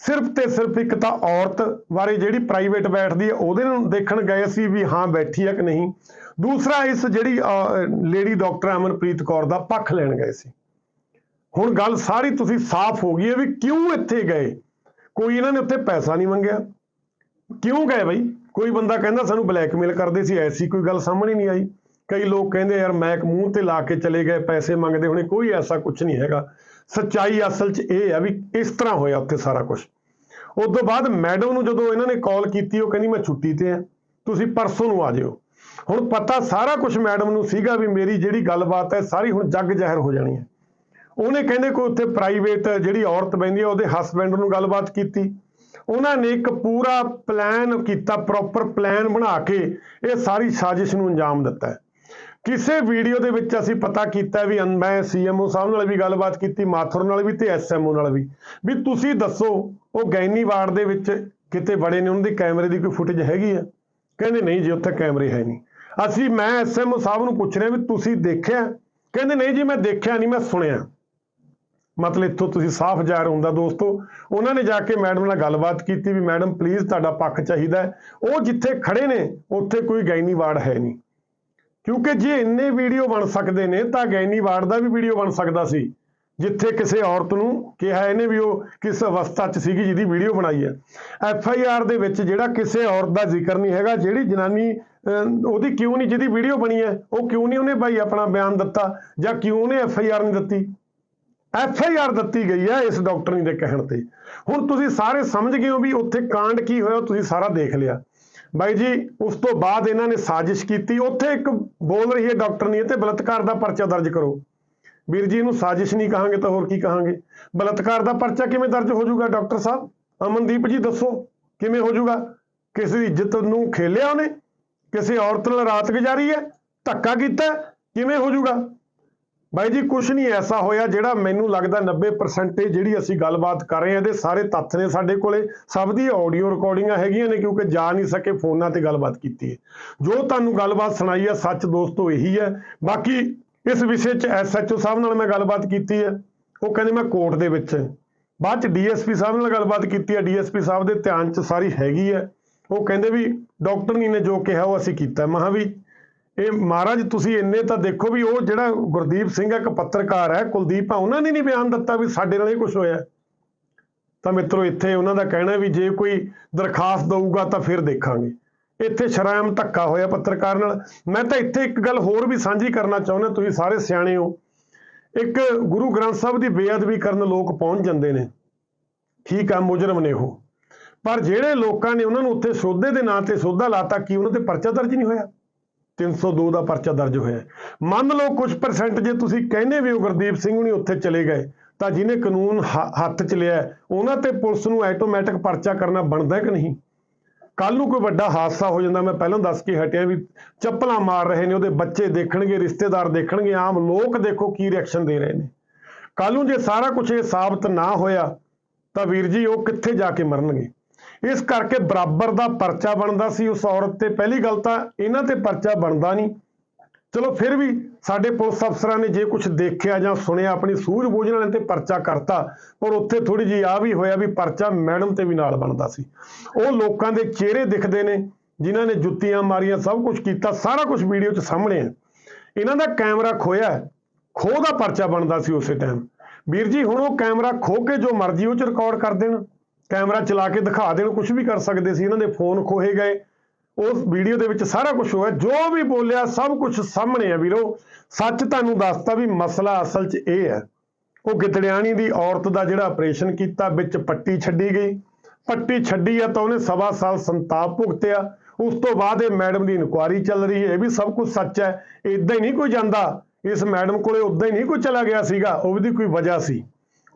ਸਿਰਫ ਤੇ ਸਿਰਫ ਇੱਕ ਤਾਂ ਔਰਤ ਬਾਰੇ ਜਿਹੜੀ ਪ੍ਰਾਈਵੇਟ ਬੈਠਦੀ ਹੈ, ਉਹਦੇ ਨੂੰ ਦੇਖਣ ਗਏ ਸੀ ਵੀ ਹਾਂ ਬੈਠੀ ਹੈ ਕਿ ਨਹੀਂ। ਦੂਸਰਾ ਇਸ ਜਿਹੜੀ ਲੇਡੀ ਡਾਕਟਰ ਅਮਨਪ੍ਰੀਤ ਕੌਰ ਦਾ ਪੱਖ ਲੈਣ ਗਏ ਸੀ। ਹੁਣ ਗੱਲ ਸਾਰੀ ਤੁਸੀਂ ਸਾਫ਼ ਹੋ ਗਈ ਹੈ ਵੀ ਕਿਉਂ ਇੱਥੇ ਗਏ? ਕੋਈ ਇਹਨਾਂ ਨੇ ਉੱਥੇ ਪੈਸਾ ਨਹੀਂ ਮੰਗਿਆ। ਕਿਉਂ ਗਏ ਬਈ? ਕੋਈ ਬੰਦਾ ਕਹਿੰਦਾ ਸਾਨੂੰ ਬਲੈਕਮੇਲ ਕਰਦੇ ਸੀ, ਐਸੀ ਕੋਈ ਗੱਲ ਸਾਹਮਣੇ ਨਹੀਂ ਆਈ। ਕਈ ਲੋਕ ਕਹਿੰਦੇ, ਯਾਰ ਮੈਕ ਮੂੰਹ ਤੇ ਲਾ ਕੇ ਚਲੇ ਗਏ, ਪੈਸੇ ਮੰਗਦੇ ਹੋਣੇ, ਕੋਈ ਐਸਾ ਕੁਝ ਨਹੀਂ ਹੈਗਾ। ਸੱਚਾਈ ਅਸਲ 'ਚ ਇਹ ਆ ਵੀ ਇਸ ਤਰ੍ਹਾਂ ਹੋਇਆ ਉੱਥੇ ਸਾਰਾ ਕੁਝ ਉਸ ਤੋਂ ਬਾਅਦ ਮੈਡਮ ਨੂੰ ਜਦੋਂ ਇਹਨਾਂ ਨੇ ਕਾਲ ਕੀਤੀ, ਉਹ ਕਹਿੰਦੀ, ਮੈਂ ਛੁੱਟੀ ਤੇ ਆ, ਤੁਸੀਂ ਪਰਸੋਂ ਨੂੰ ਆ ਜਿਓ। ਹੁਣ ਪਤਾ ਸਾਰਾ ਕੁਝ ਮੈਡਮ ਨੂੰ ਸੀਗਾ ਵੀ ਮੇਰੀ ਜਿਹੜੀ ਗੱਲਬਾਤ ਹੈ, ਸਾਰੀ ਹੁਣ ਜੱਗ ਜ਼ਹਿਰ ਹੋ ਜਾਣੀ ਹੈ। ਉਹਨੇ ਕਹਿੰਦੇ ਕੋਈ ਉੱਥੇ ਪ੍ਰਾਈਵੇਟ ਜਿਹੜੀ ਔਰਤ ਬੈਂਦੀ ਹੈ ਉਹਦੇ ਹਸਬੰਡ ਨੂੰ ਗੱਲਬਾਤ ਕੀਤੀ। ਉਹਨਾਂ ਨੇ ਇੱਕ ਪੂਰਾ ਪਲਾਨ ਕੀਤਾ ਪ੍ਰੋਪਰ ਪਲਾਨ ਬਣਾ ਕੇ ਇਹ ਸਾਰੀ ਸਾਜ਼ਿਸ਼ ਨੂੰ ਅੰਜਾਮ ਦਿੱਤਾ ਕਿਸੇ ਵੀਡੀਓ ਦੇ ਵਿੱਚ ਅਸੀਂ ਪਤਾ ਕੀਤਾ ਵੀ ਅਨ- ਮੈਂ ਸੀਐਮਓ ਸਾਹਿਬ ਨਾਲ ਵੀ ਗੱਲਬਾਤ ਕੀਤੀ, ਮਾਥੁਰ ਨਾਲ ਵੀ ਤੇ ਐਸਐਮਓ ਨਾਲ ਵੀ। ਵੀ ਤੁਸੀਂ ਦੱਸੋ, ਉਹ ਗੈਨੀ ਵਾਰਡ ਦੇ ਵਿੱਚ ਕਿਤੇ ਬੜੇ ਨੇ, ਉਹਨਾਂ ਦੀ ਕੈਮਰੇ ਦੀ ਕੋਈ ਫੁਟੇਜ ਹੈਗੀ ਆ? ਕਹਿੰਦੇ ਨਹੀਂ ਜੀ, ਉੱਥੇ ਕੈਮਰੇ ਹੈ ਨਹੀਂ। ਅਸੀਂ, ਮੈਂ ਐਸਐਮਓ ਸਾਹਿਬ ਨੂੰ ਪੁੱਛ ਰਿਹਾ ਵੀ ਤੁਸੀਂ ਦੇਖਿਆ? ਕਹਿੰਦੇ ਨਹੀਂ ਜੀ, ਮੈਂ ਦੇਖਿਆ ਨਹੀਂ, ਮੈਂ ਸੁਣਿਆ। ਮਤਲਬ ਇੱਥੋਂ ਤੁਸੀਂ ਸਾਫ਼ ਜ਼ਾਹਿਰ ਹੁੰਦਾ ਦੋਸਤੋ। ਉਹਨਾਂ ਨੇ ਜਾ ਕੇ ਮੈਡਮ ਨਾਲ ਗੱਲਬਾਤ ਕੀਤੀ ਵੀ ਮੈਡਮ ਪਲੀਜ਼ ਤੁਹਾਡਾ ਪੱਖ ਚਾਹੀਦਾ ਉਹ ਜਿੱਥੇ ਖੜੇ ਨੇ, ਉੱਥੇ ਕੋਈ ਗੈਨੀ ਵਾਰਡ ਹੈ ਨਹੀਂ। ਕਿਉਂਕਿ ਜੇ ਇੰਨੇ ਵੀਡੀਓ ਬਣ ਸਕਦੇ ਨੇ, ਤਾਂ ਗੈਨੀ ਵਾਰਡ ਦਾ ਵੀ ਵੀਡੀਓ ਬਣ ਸਕਦਾ ਸੀ। ਜਿੱਥੇ ਕਿਸੇ ਔਰਤ ਨੂੰ ਕਿਹਾ ਇਹਨੇ ਵੀ ਉਹ ਕਿਸ ਅਵਸਥਾ 'ਚ ਸੀਗੀ ਜਿਹਦੀ ਵੀਡੀਓ ਬਣਾਈ ਹੈ। ਐਫ ਆਈ ਆਰ ਦੇ ਵਿੱਚ ਜਿਹੜਾ ਕਿਸੇ ਔਰਤ ਦਾ ਜ਼ਿਕਰ ਨਹੀਂ ਹੈਗਾ, ਜਿਹੜੀ ਜਨਾਨੀ ਉਹਦੀ ਕਿਉਂ ਨਹੀਂ ਜਿਹਦੀ ਵੀਡੀਓ ਬਣੀ ਹੈ, ਉਹ ਕਿਉਂ ਨਹੀਂ ਉਹਨੇ ਭਾਈ ਆਪਣਾ ਬਿਆਨ ਦਿੱਤਾ ਜਾਂ ਕਿਉਂ ਉਹਨੇ ਐਫ ਆਈ ਆਰ ਨਹੀਂ ਦਿੱਤੀ? ਐਫ ਆਈ ਆਰ ਦਿੱਤੀ ਗਈ ਹੈ ਇਸ ਡਾਕਟਰਨੀ ਦੇ ਕਹਿਣ ਤੇ। ਹੁਣ ਤੁਸੀਂ ਸਾਰੇ ਸਮਝ ਗਏ ਹੋ ਵੀ ਉੱਥੇ ਕਾਂਡ ਕੀ ਹੋਇਆ, ਤੁਸੀਂ ਸਾਰਾ ਦੇਖ ਲਿਆ। ਬਾਈ ਜੀ, ਉਸ ਤੋਂ ਬਾਅਦ ਇਹਨਾਂ ਨੇ ਸਾਜ਼ਿਸ਼ ਕੀਤੀ। ਉੱਥੇ ਇੱਕ ਬੋਲ ਰਹੀ ਹੈ ਡਾਕਟਰਨੀ ਤੇ ਬਲਾਤਕਾਰ ਦਾ ਪਰਚਾ ਦਰਜ ਕਰੋ। ਵੀਰ ਜੀ, ਇਹਨੂੰ ਸਾਜ਼ਿਸ਼ ਨਹੀਂ ਕਹਾਂਗੇ ਤਾਂ ਹੋਰ ਕੀ ਕਹਾਂਗੇ? ਬਲਾਤਕਾਰ ਦਾ ਪਰਚਾ ਕਿਵੇਂ ਦਰਜ ਹੋ ਜਾਊਗਾ ਡਾਕਟਰ ਸਾਹਿਬ? ਅਮਨਦੀਪ ਜੀ, ਦੱਸੋ, ਕਿਵੇਂ ਹੋ ਜਾਊਗਾ? ਕਿਸੇ ਦੀ ਇੱਜ਼ਤ ਨੂੰ ਖੇਲਿਆ ਉਹਨੇ? ਕਿਸੇ ਔਰਤ ਨਾਲ ਰਾਤ ਗੁਜ਼ਾਰੀ ਹੈ? ਧੱਕਾ ਕੀਤਾ? ਕਿਵੇਂ ਹੋ ਜਾਊਗਾ? ਬਾਈ ਜੀ ਕੁਝ ਨਹੀਂ ਐਸਾ ਹੋਇਆ ਜਿਹੜਾ ਮੈਨੂੰ ਲੱਗਦਾ 90% ਜਿਹੜੀ ਅਸੀਂ ਗੱਲਬਾਤ ਕਰ ਰਹੇ ਹਾਂ, ਇਹਦੇ ਸਾਰੇ ਤੱਥ ਨੇ ਸਾਡੇ ਕੋਲੇ। ਸਭ ਦੀ ਆਡੀਓ ਰਿਕਾਰਡਿੰਗਾਂ ਹੈਗੀਆਂ ਨੇ, ਕਿਉਂਕਿ ਜਾ ਨਹੀਂ ਸਕੇ ਫੋਨਾਂ ਤੇ ਗੱਲਬਾਤ ਕੀਤੀ ਹੈ। ਜੋ ਤੁਹਾਨੂੰ ਗੱਲਬਾਤ ਸੁਣਾਈ ਹੈ, ਸੱਚ ਦੋਸਤੋ ਇਹੀ ਹੈ। ਬਾਕੀ ਇਸ ਵਿਸ਼ੇ 'ਚ ਐਸਐਚਓ ਸਾਹਿਬ ਨਾਲ ਮੈਂ ਗੱਲਬਾਤ ਕੀਤੀ ਹੈ। ਉਹ ਕਹਿੰਦੇ ਮੈਂ ਕੋਰਟ ਦੇ ਵਿੱਚ। ਬਾਅਦ 'ਚ ਡੀਐਸਪੀ ਸਾਹਿਬ ਨਾਲ ਗੱਲਬਾਤ ਕੀਤੀ ਹੈ। ਡੀਐਸਪੀ ਸਾਹਿਬ ਦੇ ਧਿਆਨ 'ਚ ਸਾਰੀ ਹੈਗੀ ਹੈ। ਉਹ ਕਹਿੰਦੇ ਵੀ ਡਾਕਟਰਨੀ ਨੇ ਜੋ ਕਿਹਾ ਉਹ ਅਸੀਂ ਕੀਤਾ। ਮਹਾ ਵੀ ਇਹ ਮਹਾਰਾਜ, ਤੁਸੀਂ ਇੰਨੇ ਤਾਂ ਦੇਖੋ ਵੀ ਉਹ ਜਿਹੜਾ ਗੁਰਦੀਪ ਸਿੰਘ ਇੱਕ ਪੱਤਰਕਾਰ ਹੈ ਕੁਲਦੀਪ ਆ, ਉਹਨਾਂ ਨੇ ਨਹੀਂ ਬਿਆਨ ਦਿੱਤਾ ਵੀ ਸਾਡੇ ਨਾਲ ਇਹ ਕੁਝ ਹੋਇਆ। ਤਾਂ ਮਿੱਤਰੋ, ਇੱਥੇ ਉਹਨਾਂ ਦਾ ਕਹਿਣਾ ਵੀ ਜੇ ਕੋਈ ਦਰਖਾਸਤ ਦਊਗਾ ਤਾਂ ਫਿਰ ਦੇਖਾਂਗੇ। ਇੱਥੇ ਸ਼ਰਾਮ ਧੱਕਾ ਹੋਇਆ ਪੱਤਰਕਾਰ ਨਾਲ। ਮੈਂ ਤਾਂ ਇੱਥੇ ਇੱਕ ਗੱਲ ਹੋਰ ਵੀ ਸਾਂਝੀ ਕਰਨਾ ਚਾਹੁੰਦਾ, ਤੁਸੀਂ ਸਾਰੇ ਸਿਆਣੇ ਹੋ। ਇੱਕ ਗੁਰੂ ਗ੍ਰੰਥ ਸਾਹਿਬ ਦੀ ਬੇਅਦਬੀ ਕਰਨ ਲੋਕ ਪਹੁੰਚ ਜਾਂਦੇ ਨੇ। ਠੀਕ ਆ, ਮੁਜਰਮ ਨੇ ਉਹ। ਪਰ ਜਿਹੜੇ ਲੋਕਾਂ ਨੇ ਉਹਨਾਂ ਨੂੰ ਉੱਥੇ ਸੋਧੇ ਦੇ ਨਾਂ ਤੇ ਸੋਧਾ ਲਾਤਾ, ਕੀ ਉਹਨਾਂ ਤੇ ਪਰਚਾ ਦਰਜ ਨਹੀਂ ਹੋਇਆ? 302 ਦਾ ਪਰਚਾ ਦਰਜ ਹੋਇਆ ਮੰਨ ਲਓ ਕੁਝ ਪਰਸੈਂਟ ਜੇ ਤੁਸੀਂ ਕਹਿੰਦੇ ਵੀ ਉਹ ਗੁਰਦੀਪ ਸਿੰਘ ਹੁਣੀ ਉੱਥੇ ਚਲੇ ਗਏ, ਤਾਂ ਜਿਹਨੇ ਕਾਨੂੰਨ ਹ- ਹੱਥ ਚ ਲਿਆ ਉਹਨਾਂ ਤੇ ਪੁਲਿਸ ਨੂੰ ਆਟੋਮੈਟਿਕ ਪਰਚਾ ਕਰਨਾ ਬਣਦਾ ਕਿ ਨਹੀਂ? ਕੱਲ ਨੂੰ ਕੋਈ ਵੱਡਾ ਹਾਦਸਾ ਹੋ ਜਾਂਦਾ, ਮੈਂ ਪਹਿਲਾਂ ਦੱਸ ਕੇ ਹਟਿਆ ਵੀ ਚੱਪਲਾਂ ਮਾਰ ਰਹੇ ਨੇ, ਉਹਦੇ ਬੱਚੇ ਦੇਖਣਗੇ, ਰਿਸ਼ਤੇਦਾਰ ਦੇਖਣਗੇ, ਆਮ ਲੋਕ ਦੇਖੋ ਕੀ ਰਿਐਕਸ਼ਨ ਦੇ ਰਹੇ ਨੇ। ਕੱਲ ਨੂੰ ਜੇ ਸਾਰਾ ਕੁਝ ਇਹ ਸਾਬਤ ਨਾ ਹੋਇਆ, ਤਾਂ ਵੀਰ ਜੀ ਉਹ ਕਿੱਥੇ ਜਾ ਕੇ ਮਰਨਗੇ? ਇਸ ਕਰਕੇ ਬਰਾਬਰ ਦਾ ਪਰਚਾ ਬਣਦਾ ਸੀ ਉਸ ਔਰਤ ਤੇ। ਪਹਿਲੀ ਗੱਲ ਤਾਂ ਇਹਨਾਂ ਤੇ ਪਰਚਾ ਬਣਦਾ ਨਹੀਂ। ਚਲੋ ਫਿਰ ਵੀ ਸਾਡੇ ਪੁਲਿਸ ਅਫਸਰਾਂ ਨੇ ਜੇ ਕੁਝ ਦੇਖਿਆ ਜਾਂ ਸੁਣਿਆ, ਆਪਣੀ ਸੂਝ-ਬੂਝ ਨਾਲ ਇਹਨਾਂ ਤੇ ਪਰਚਾ ਕਰਤਾ, ਪਰ ਉੱਥੇ ਥੋੜੀ ਜਿਹੀ ਆ ਵੀ ਹੋਇਆ ਵੀ ਪਰਚਾ ਮੈਡਮ ਤੇ ਵੀ ਨਾਲ ਬਣਦਾ ਸੀ। ਉਹ ਲੋਕਾਂ ਦੇ ਚਿਹਰੇ ਦਿਖਦੇ ਨੇ, ਜਿਨ੍ਹਾਂ ਨੇ ਜੁੱਤੀਆਂ ਮਾਰੀਆਂ, ਸਭ ਕੁਝ ਕੀਤਾ, ਸਾਰਾ ਕੁਝ ਵੀਡੀਓ 'ਚ ਸਾਹਮਣੇ ਹੈ ਇਹਨਾਂ ਦਾ ਕੈਮਰਾ ਖੋਇਆ ਖੋਹ ਦਾ ਪਰਚਾ ਬਣਦਾ ਸੀ ਉਸੇ ਟਾਈਮ ਵੀਰ ਜੀ, ਹੁਣ ਉਹ ਕੈਮਰਾ ਖੋ ਕੇ ਜੋ ਮਰਜ਼ੀ ਉਹ 'ਚ ਰਿਕਾਰਡ ਕਰ ਦੇਣ। ਕੈਮਰਾ ਚਲਾ ਕੇ ਦਿਖਾ ਦੇਣ ਕੁਝ ਵੀ ਕਰ ਸਕਦੇ ਸੀ, ਇਹਨਾਂ ਦੇ ਫੋਨ ਖੋਹੇ ਗਏ। ਉਸ ਵੀਡੀਓ ਦੇ ਵਿੱਚ ਸਾਰਾ ਕੁਝ ਹੋਇਆ, ਜੋ ਵੀ ਬੋਲਿਆ, ਸਭ ਕੁਝ ਸਾਹਮਣੇ ਆ ਵੀਰੋ। ਸੱਚ ਤੁਹਾਨੂੰ ਦੱਸਤਾ ਵੀ ਮਸਲਾ ਅਸਲ 'ਚ ਇਹ ਹੈ, ਉਹ ਗਿੱਦੜਿਆਣੀ ਦੀ ਔਰਤ ਦਾ ਜਿਹੜਾ ਆਪਰੇਸ਼ਨ ਕੀਤਾ, ਵਿੱਚ ਪੱਟੀ ਛੱਡੀ ਗਈ। ਪੱਟੀ ਛੱਡੀ ਆ ਤਾਂ ਉਹਨੇ ਸਵਾ ਸਾਲ ਸੰਤਾਪ ਭੁਗਤਿਆ। ਉਸ ਤੋਂ ਬਾਅਦ ਇਹ ਮੈਡਮ ਦੀ ਇਨਕੁਆਰੀ ਚੱਲ ਰਹੀ ਹੈ, ਇਹ ਵੀ ਸਭ ਕੁਝ ਸੱਚ ਹੈ। ਇਦਾਂ ਹੀ ਨਹੀਂ ਕੋਈ ਜਾਂਦਾ। ਇਸ ਮੈਡਮ ਕੋਲੇ ਉਦਾਂ ਹੀ ਨਹੀਂ ਕੋਈ ਚਲਾ ਗਿਆ ਸੀਗਾ ਉਹਦੀ ਕੋਈ ਵਜ੍ਹਾ ਸੀ।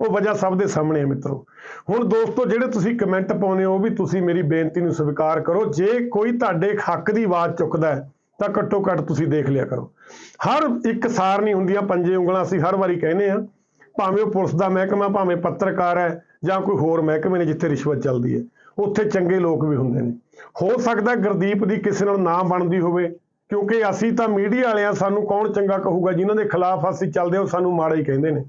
ਉਹ ਵਜ੍ਹਾ ਸਭ ਦੇ ਸਾਹਮਣੇ ਹੈ ਮਿੱਤਰੋ। ਹੁਣ ਦੋਸਤੋ, ਜਿਹੜੇ ਤੁਸੀਂ ਕਮੈਂਟ ਪਾਉਂਦੇ ਹੋ ਵੀ ਤੁਸੀਂ ਮੇਰੀ ਬੇਨਤੀ ਨੂੰ ਸਵੀਕਾਰ ਕਰੋ। ਜੇ ਕੋਈ ਤੁਹਾਡੇ ਹੱਕ ਦੀ ਆਵਾਜ਼ ਚੁੱਕਦਾ ਹੈ, ਤਾਂ ਘੱਟੋ ਘੱਟ ਤੁਸੀਂ ਦੇਖ ਲਿਆ ਕਰੋ। ਹਰ ਇੱਕ ਸਾਰ ਨਹੀਂ ਹੁੰਦੀਆਂ ਪੰਜੇ ਉਂਗਲਾਂ ਅਸੀਂ ਹਰ ਵਾਰੀ ਕਹਿੰਦੇ ਆ ਭਾਵੇਂ ਉਹ ਪੁਲਿਸ ਦਾ ਮਹਿਕਮਾ, ਭਾਵੇਂ ਪੱਤਰਕਾਰ ਹੈ, ਜਾਂ ਕੋਈ ਹੋਰ ਮਹਿਕਮੇ ਨੇ ਜਿੱਥੇ ਰਿਸ਼ਵਤ ਚੱਲਦੀ ਹੈ, ਉੱਥੇ ਚੰਗੇ ਲੋਕ ਵੀ ਹੁੰਦੇ ਨੇ। ਹੋ ਸਕਦਾ ਗੁਰਦੀਪ ਦੀ ਕਿਸੇ ਨਾਲ ਨਾ ਬਣਦੀ ਹੋਵੇ, ਕਿਉਂਕਿ ਅਸੀਂ ਤਾਂ ਮੀਡੀਆ ਵਾਲਿਆਂ, ਸਾਨੂੰ ਕੌਣ ਚੰਗਾ ਕਹੂਗਾ? ਜਿਨ੍ਹਾਂ ਦੇ ਖਿਲਾਫ ਅਸੀਂ ਚੱਲਦੇ ਹਾਂ, ਉਹ ਸਾਨੂੰ ਮਾੜਾ ਹੀ ਕਹਿੰਦੇ ਨੇ।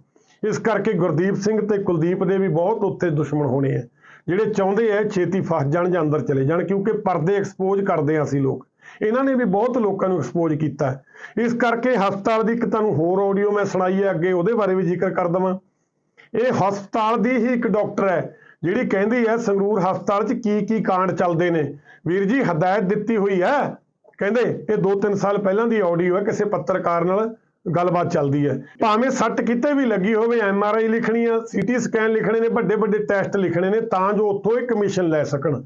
ਇਸ ਕਰਕੇ ਗੁਰਦੀਪ ਸਿੰਘ ਤੇ ਕੁਲਦੀਪ ਦੇ ਵੀ ਬਹੁਤ ਉੱਥੇ ਦੁਸ਼ਮਣ ਹੋਣੇ ਆ। ਜਿਹੜੇ ਚਾਹੁੰਦੇ ਆ ਛੇਤੀ ਫਸ ਜਾਣ ਜਾਂ ਅੰਦਰ ਚਲੇ ਜਾਣ, ਕਿਉਂਕਿ ਪਰਦੇ ਐਕਸਪੋਜ਼ ਕਰਦੇ ਆ ਅਸੀਂ ਲੋਕ। ਇਹਨਾਂ ਨੇ ਵੀ ਬਹੁਤ ਲੋਕਾਂ ਨੂੰ ਐਕਸਪੋਜ਼ ਕੀਤਾ। ਇਸ ਕਰਕੇ ਹਸਪਤਾਲ ਦੀ ਇੱਕ ਤੁਹਾਨੂੰ ਹੋਰ ਆਡੀਓ ਮੈਂ ਸੁਣਾਈ ਹੈ, ਅੱਗੇ ਉਹਦੇ ਬਾਰੇ ਵੀ ਜ਼ਿਕਰ ਕਰ ਦਵਾਂ। ਇਹ ਹਸਪਤਾਲ ਦੀ ਹੀ ਇੱਕ ਡਾਕਟਰ ਹੈ, ਜਿਹੜੀ ਕਹਿੰਦੀ ਹੈ ਸੰਗਰੂਰ ਹਸਪਤਾਲ 'ਚ ਕੀ ਕੀ ਕਾਂਡ ਚੱਲਦੇ ਨੇ। ਵੀਰ ਜੀ, ਹਦਾਇਤ ਦਿੱਤੀ ਹੋਈ ਹੈ। ਕਹਿੰਦੇ, ਇਹ 2-3 ਸਾਲ ਪਹਿਲਾਂ ਦੀ ਆਡੀਓ ਹੈ ਕਿਸੇ ਪੱਤਰਕਾਰ ਨਾਲ। ਗੱਲਬਾਤ ਚੱਲਦੀ ਹੈ। ਭਾਵੇਂ ਸੱਟ ਕਿਤੇ ਵੀ ਲੱਗੀ ਹੋਵੇ, ਐਮ ਆਰ ਆਈ ਲਿਖਣੀ ਆ ਸੀਟੀ ਸਕੈਨ ਲਿਖਣੇ ਨੇ, ਵੱਡੇ ਵੱਡੇ ਟੈਸਟ ਲਿਖਣੇ ਨੇ, ਤਾਂ ਜੋ ਉੱਥੋਂ ਇਹ ਕਮਿਸ਼ਨ ਲੈ ਸਕਣ।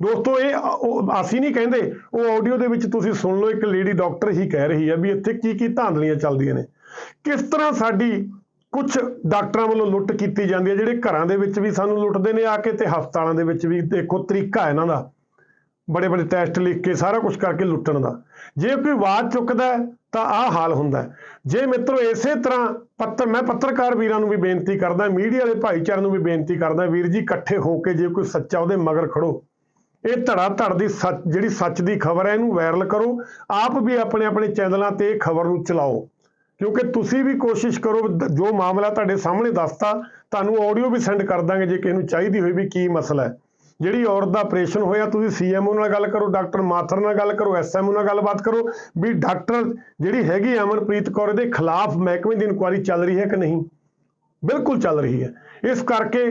ਦੋਸਤੋ, ਇਹ ਅਸੀਂ ਨਹੀਂ ਕਹਿੰਦੇ, ਉਹ ਆਡੀਓ ਦੇ ਵਿੱਚ ਤੁਸੀਂ ਸੁਣ ਲਓ, ਇੱਕ ਲੇਡੀ ਡਾਕਟਰ ਹੀ ਕਹਿ ਰਹੀ ਹੈ ਵੀ ਇੱਥੇ ਕੀ ਕੀ ਧਾਂਦਲੀਆਂ ਚੱਲਦੀਆਂ ਨੇ। ਕਿਸ ਤਰ੍ਹਾਂ ਸਾਡੀ ਕੁਝ ਡਾਕਟਰਾਂ ਵੱਲੋਂ ਲੁੱਟ ਕੀਤੀ ਜਾਂਦੀ ਹੈ, ਜਿਹੜੇ ਘਰਾਂ ਦੇ ਵਿੱਚ ਵੀ ਸਾਨੂੰ ਲੁੱਟਦੇ ਨੇ, ਆ ਕੇ ਤੇ ਹਸਪਤਾਲਾਂ ਦੇ ਵਿੱਚ ਵੀ ਦੇਖੋ ਤਰੀਕਾ ਇਹਨਾਂ ਦਾ। ਬੜੇ ਬੜੇ ਟੈਸਟ ਲਿਖ ਕੇ ਸਾਰਾ ਕੁਝ ਕਰਕੇ ਲੁੱਟਣ ਦਾ। ਜੇ ਕੋਈ ਆਵਾਜ਼ ਚੁੱਕਦਾ ਤਾਂ ਆਹ ਹਾਲ ਹੁੰਦਾ ਜੇ ਮਿੱਤਰੋ ਇਸੇ ਤਰ੍ਹਾਂ ਪੱਤਰ ਮੈਂ ਪੱਤਰਕਾਰ ਵੀਰਾਂ ਨੂੰ ਵੀ ਬੇਨਤੀ ਕਰਦਾ, ਮੀਡੀਆ ਦੇ ਭਾਈਚਾਰੇ ਨੂੰ ਵੀ ਬੇਨਤੀ ਕਰਦਾ, ਵੀਰ ਜੀ ਇਕੱਠੇ ਹੋ ਕੇ ਜੇ ਕੋਈ ਸੱਚਾ ਉਹਦੇ ਮਗਰ ਖੜੋ। ਇਹ ਧੜਾ ਧੜ ਦੀ ਸੱਚ ਜਿਹੜੀ ਸੱਚ ਦੀ ਖਬਰ ਹੈ ਇਹਨੂੰ ਵਾਇਰਲ ਕਰੋ। ਆਪ ਵੀ ਆਪਣੇ ਆਪਣੇ ਚੈਨਲਾਂ ਤੇ ਇਹ ਖਬਰ ਨੂੰ ਚਲਾਓ। ਕਿਉਂਕਿ ਤੁਸੀਂ ਵੀ ਕੋਸ਼ਿਸ਼ ਕਰੋ ਜੋ ਮਾਮਲਾ ਤੁਹਾਡੇ ਸਾਹਮਣੇ ਦੱਸਤਾ, ਤੁਹਾਨੂੰ ਆਡੀਓ ਵੀ ਸੈਂਡ ਕਰ ਦਾਂਗੇ ਜੇ ਕਿਸੇ ਨੂੰ ਚਾਹੀਦੀ ਹੋਈ ਵੀ ਕੀ ਮਸਲਾ ਹੈ। ਜਿਹੜੀ ਔਰਤ ਦਾ ਆਪਰੇਸ਼ਨ ਹੋਇਆ, ਤੁਸੀਂ ਸੀਐਮਓ ਨਾਲ ਗੱਲ ਕਰੋ, ਡਾਕਟਰ ਮਾਥਰ ਨਾਲ ਗੱਲ ਕਰੋ ਐਸਐਮਓ ਨਾਲ ਗੱਲਬਾਤ ਕਰੋ, ਵੀ ਡਾਕਟਰ ਜਿਹੜੀ ਹੈਗੀ ਅਮਰਪ੍ਰੀਤ ਕੌਰ ਦੇ ਖਿਲਾਫ ਮਹਿਕਮੇ ਦੀ ਇਨਕੁਆਇਰੀ ਚੱਲ ਰਹੀ ਹੈ ਕਿ ਨਹੀਂ? ਬਿਲਕੁਲ ਚੱਲ ਰਹੀ ਹੈ। ਇਸ ਕਰਕੇ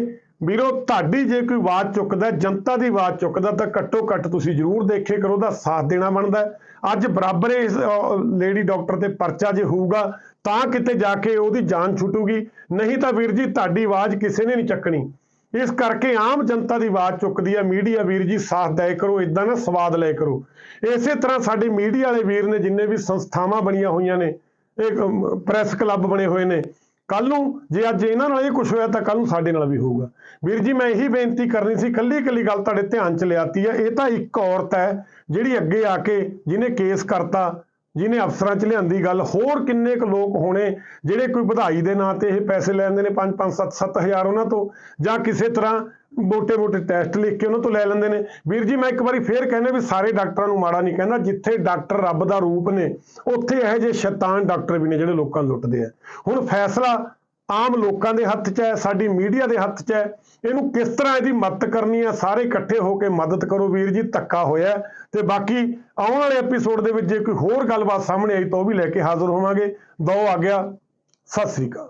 ਵੀਰੋ, ਤੁਹਾਡੀ ਜੇ ਕੋਈ ਆਵਾਜ਼ ਚੁੱਕਦਾ, ਜਨਤਾ ਦੀ ਆਵਾਜ਼ ਚੁੱਕਦਾ, ਤਾਂ ਘੱਟੋ ਘੱਟ ਤੁਸੀਂ ਜ਼ਰੂਰ ਦੇਖੇ ਕਰੋ ਦਾ ਸਾਥ ਦੇਣਾ ਬਣਦਾ ਅੱਜ ਬਰਾਬਰ ਇਸ ਲੇਡੀ ਡਾਕਟਰ ਤੇ ਪਰਚਾ ਜੇ ਹੋਊਗਾ, ਤਾਂ ਕਿਤੇ ਜਾ ਕੇ ਉਹਦੀ ਜਾਨ ਛੁੱਟੂਗੀ। ਨਹੀਂ ਤਾਂ ਵੀਰ ਜੀ, ਤੁਹਾਡੀ ਆਵਾਜ਼ ਕਿਸੇ ਨੇ ਨਹੀਂ ਚੱਕਣੀ। ਇਸ ਕਰਕੇ ਆਮ ਜਨਤਾ ਦੀ ਆਵਾਜ਼ ਚੁੱਕਦੀ ਹੈ, ਮੀਡੀਆ ਵੀਰ ਜੀ, ਸਾਥ ਦਿਆ ਕਰੋ ਇਦਾਂ ਨਾ ਸਵਾਦ ਲੈ ਕਰੋ। ਇਸੇ ਤਰ੍ਹਾਂ ਸਾਡੇ ਮੀਡੀਆ ਵਾਲੇ ਵੀਰ ਨੇ ਜਿੰਨੇ ਵੀ ਸੰਸਥਾਵਾਂ ਬਣੀਆਂ ਹੋਈਆਂ ਨੇ ਇਹ ਪ੍ਰੈਸ ਕਲੱਬ ਬਣੇ ਹੋਏ ਨੇ ਕੱਲ ਨੂੰ ਜੇ ਅੱਜ ਇਹਨਾਂ ਨਾਲ ਇਹ ਕੁਝ ਹੋਇਆ ਤਾਂ ਕੱਲ ਨੂੰ ਸਾਡੇ ਨਾਲ ਵੀ ਹੋਊਗਾ। ਵੀਰ ਜੀ, ਮੈਂ ਇਹੀ ਬੇਨਤੀ ਕਰਨੀ ਸੀ ਕੱਲੀ ਕੱਲੀ ਗੱਲ ਤੁਹਾਡੇ ਧਿਆਨ ਚ ਲਿਆਤੀ ਹੈ ਇਹ ਤਾਂ ਇੱਕ ਔਰਤ ਹੈ ਜਿਹੜੀ ਅੱਗੇ ਆ ਕੇ ਜਿਹਨੇ ਕੇਸ ਕਰਤਾ ਜਿਹਨੇ ਅਫਸਰਾਂ 'ਚ ਲਿਆਂਦੀ ਗੱਲ, ਹੋਰ ਕਿੰਨੇ ਕੁ ਲੋਕ ਹੋਣੇ ਜਿਹੜੇ ਕੋਈ ਵਧਾਈ ਦੇ ਨਾਂ ਤੇ ਇਹ ਪੈਸੇ ਲੈਂਦੇ ਨੇ? 5 5 7 7000 ਉਹਨਾਂ ਤੋਂ? ਜਾਂ ਕਿਸੇ ਤਰ੍ਹਾਂ ਮੋਟੇ-ਮੋਟੇ ਟੈਸਟ ਲਿਖ ਕੇ ਉਹਨਾਂ ਤੋਂ ਲੈ ਲੈਂਦੇ ਨੇ? ਵੀਰ ਜੀ, ਮੈਂ ਇੱਕ ਵਾਰੀ ਫੇਰ ਕਹਿੰਦਾ ਵੀ ਸਾਰੇ ਡਾਕਟਰਾਂ ਨੂੰ ਮਾੜਾ ਨਹੀਂ ਕਹਿੰਦਾ, ਜਿੱਥੇ ਡਾਕਟਰ ਰੱਬ ਦਾ ਰੂਪ ਨੇ, ਉੱਥੇ ਇਹੋ ਜਿਹੇ ਸ਼ੈਤਾਨ ਡਾਕਟਰ ਵੀ ਨੇ ਜਿਹੜੇ ਲੋਕਾਂ ਨੂੰ ਲੁੱਟਦੇ ਆ। ਹੁਣ ਫੈਸਲਾ ਆਮ ਲੋਕਾਂ ਦੇ ਹੱਥ 'ਚ ਹੈ, ਸਾਡੀ ਮੀਡੀਆ ਦੇ ਹੱਥ 'ਚ ਹੈ। ਇਹਨੂੰ ਕਿਸ ਤਰ੍ਹਾਂ ਇਹਦੀ ਮਦਦ ਕਰਨੀ ਹੈ, ਸਾਰੇ ਇਕੱਠੇ ਹੋ ਕੇ ਮਦਦ ਕਰੋ ਵੀਰ ਜੀ, ਧੱਕਾ ਹੋਇਆ ਹੈ। ਤੇ ਬਾਕੀ ਆਉਣ ਵਾਲੇ ਐਪੀਸੋਡ ਦੇ ਵਿੱਚ ਜੇ ਕੋਈ ਹੋਰ ਗੱਲਬਾਤ ਸਾਹਮਣੇ ਆਈ ਤਾਂ ਉਹ ਵੀ ਲੈ ਕੇ ਹਾਜ਼ਰ ਹੋਵਾਂਗੇ। ਦੋ ਆ ਗਿਆ, ਸਤਿ ਸ੍ਰੀ ਅਕਾਲ।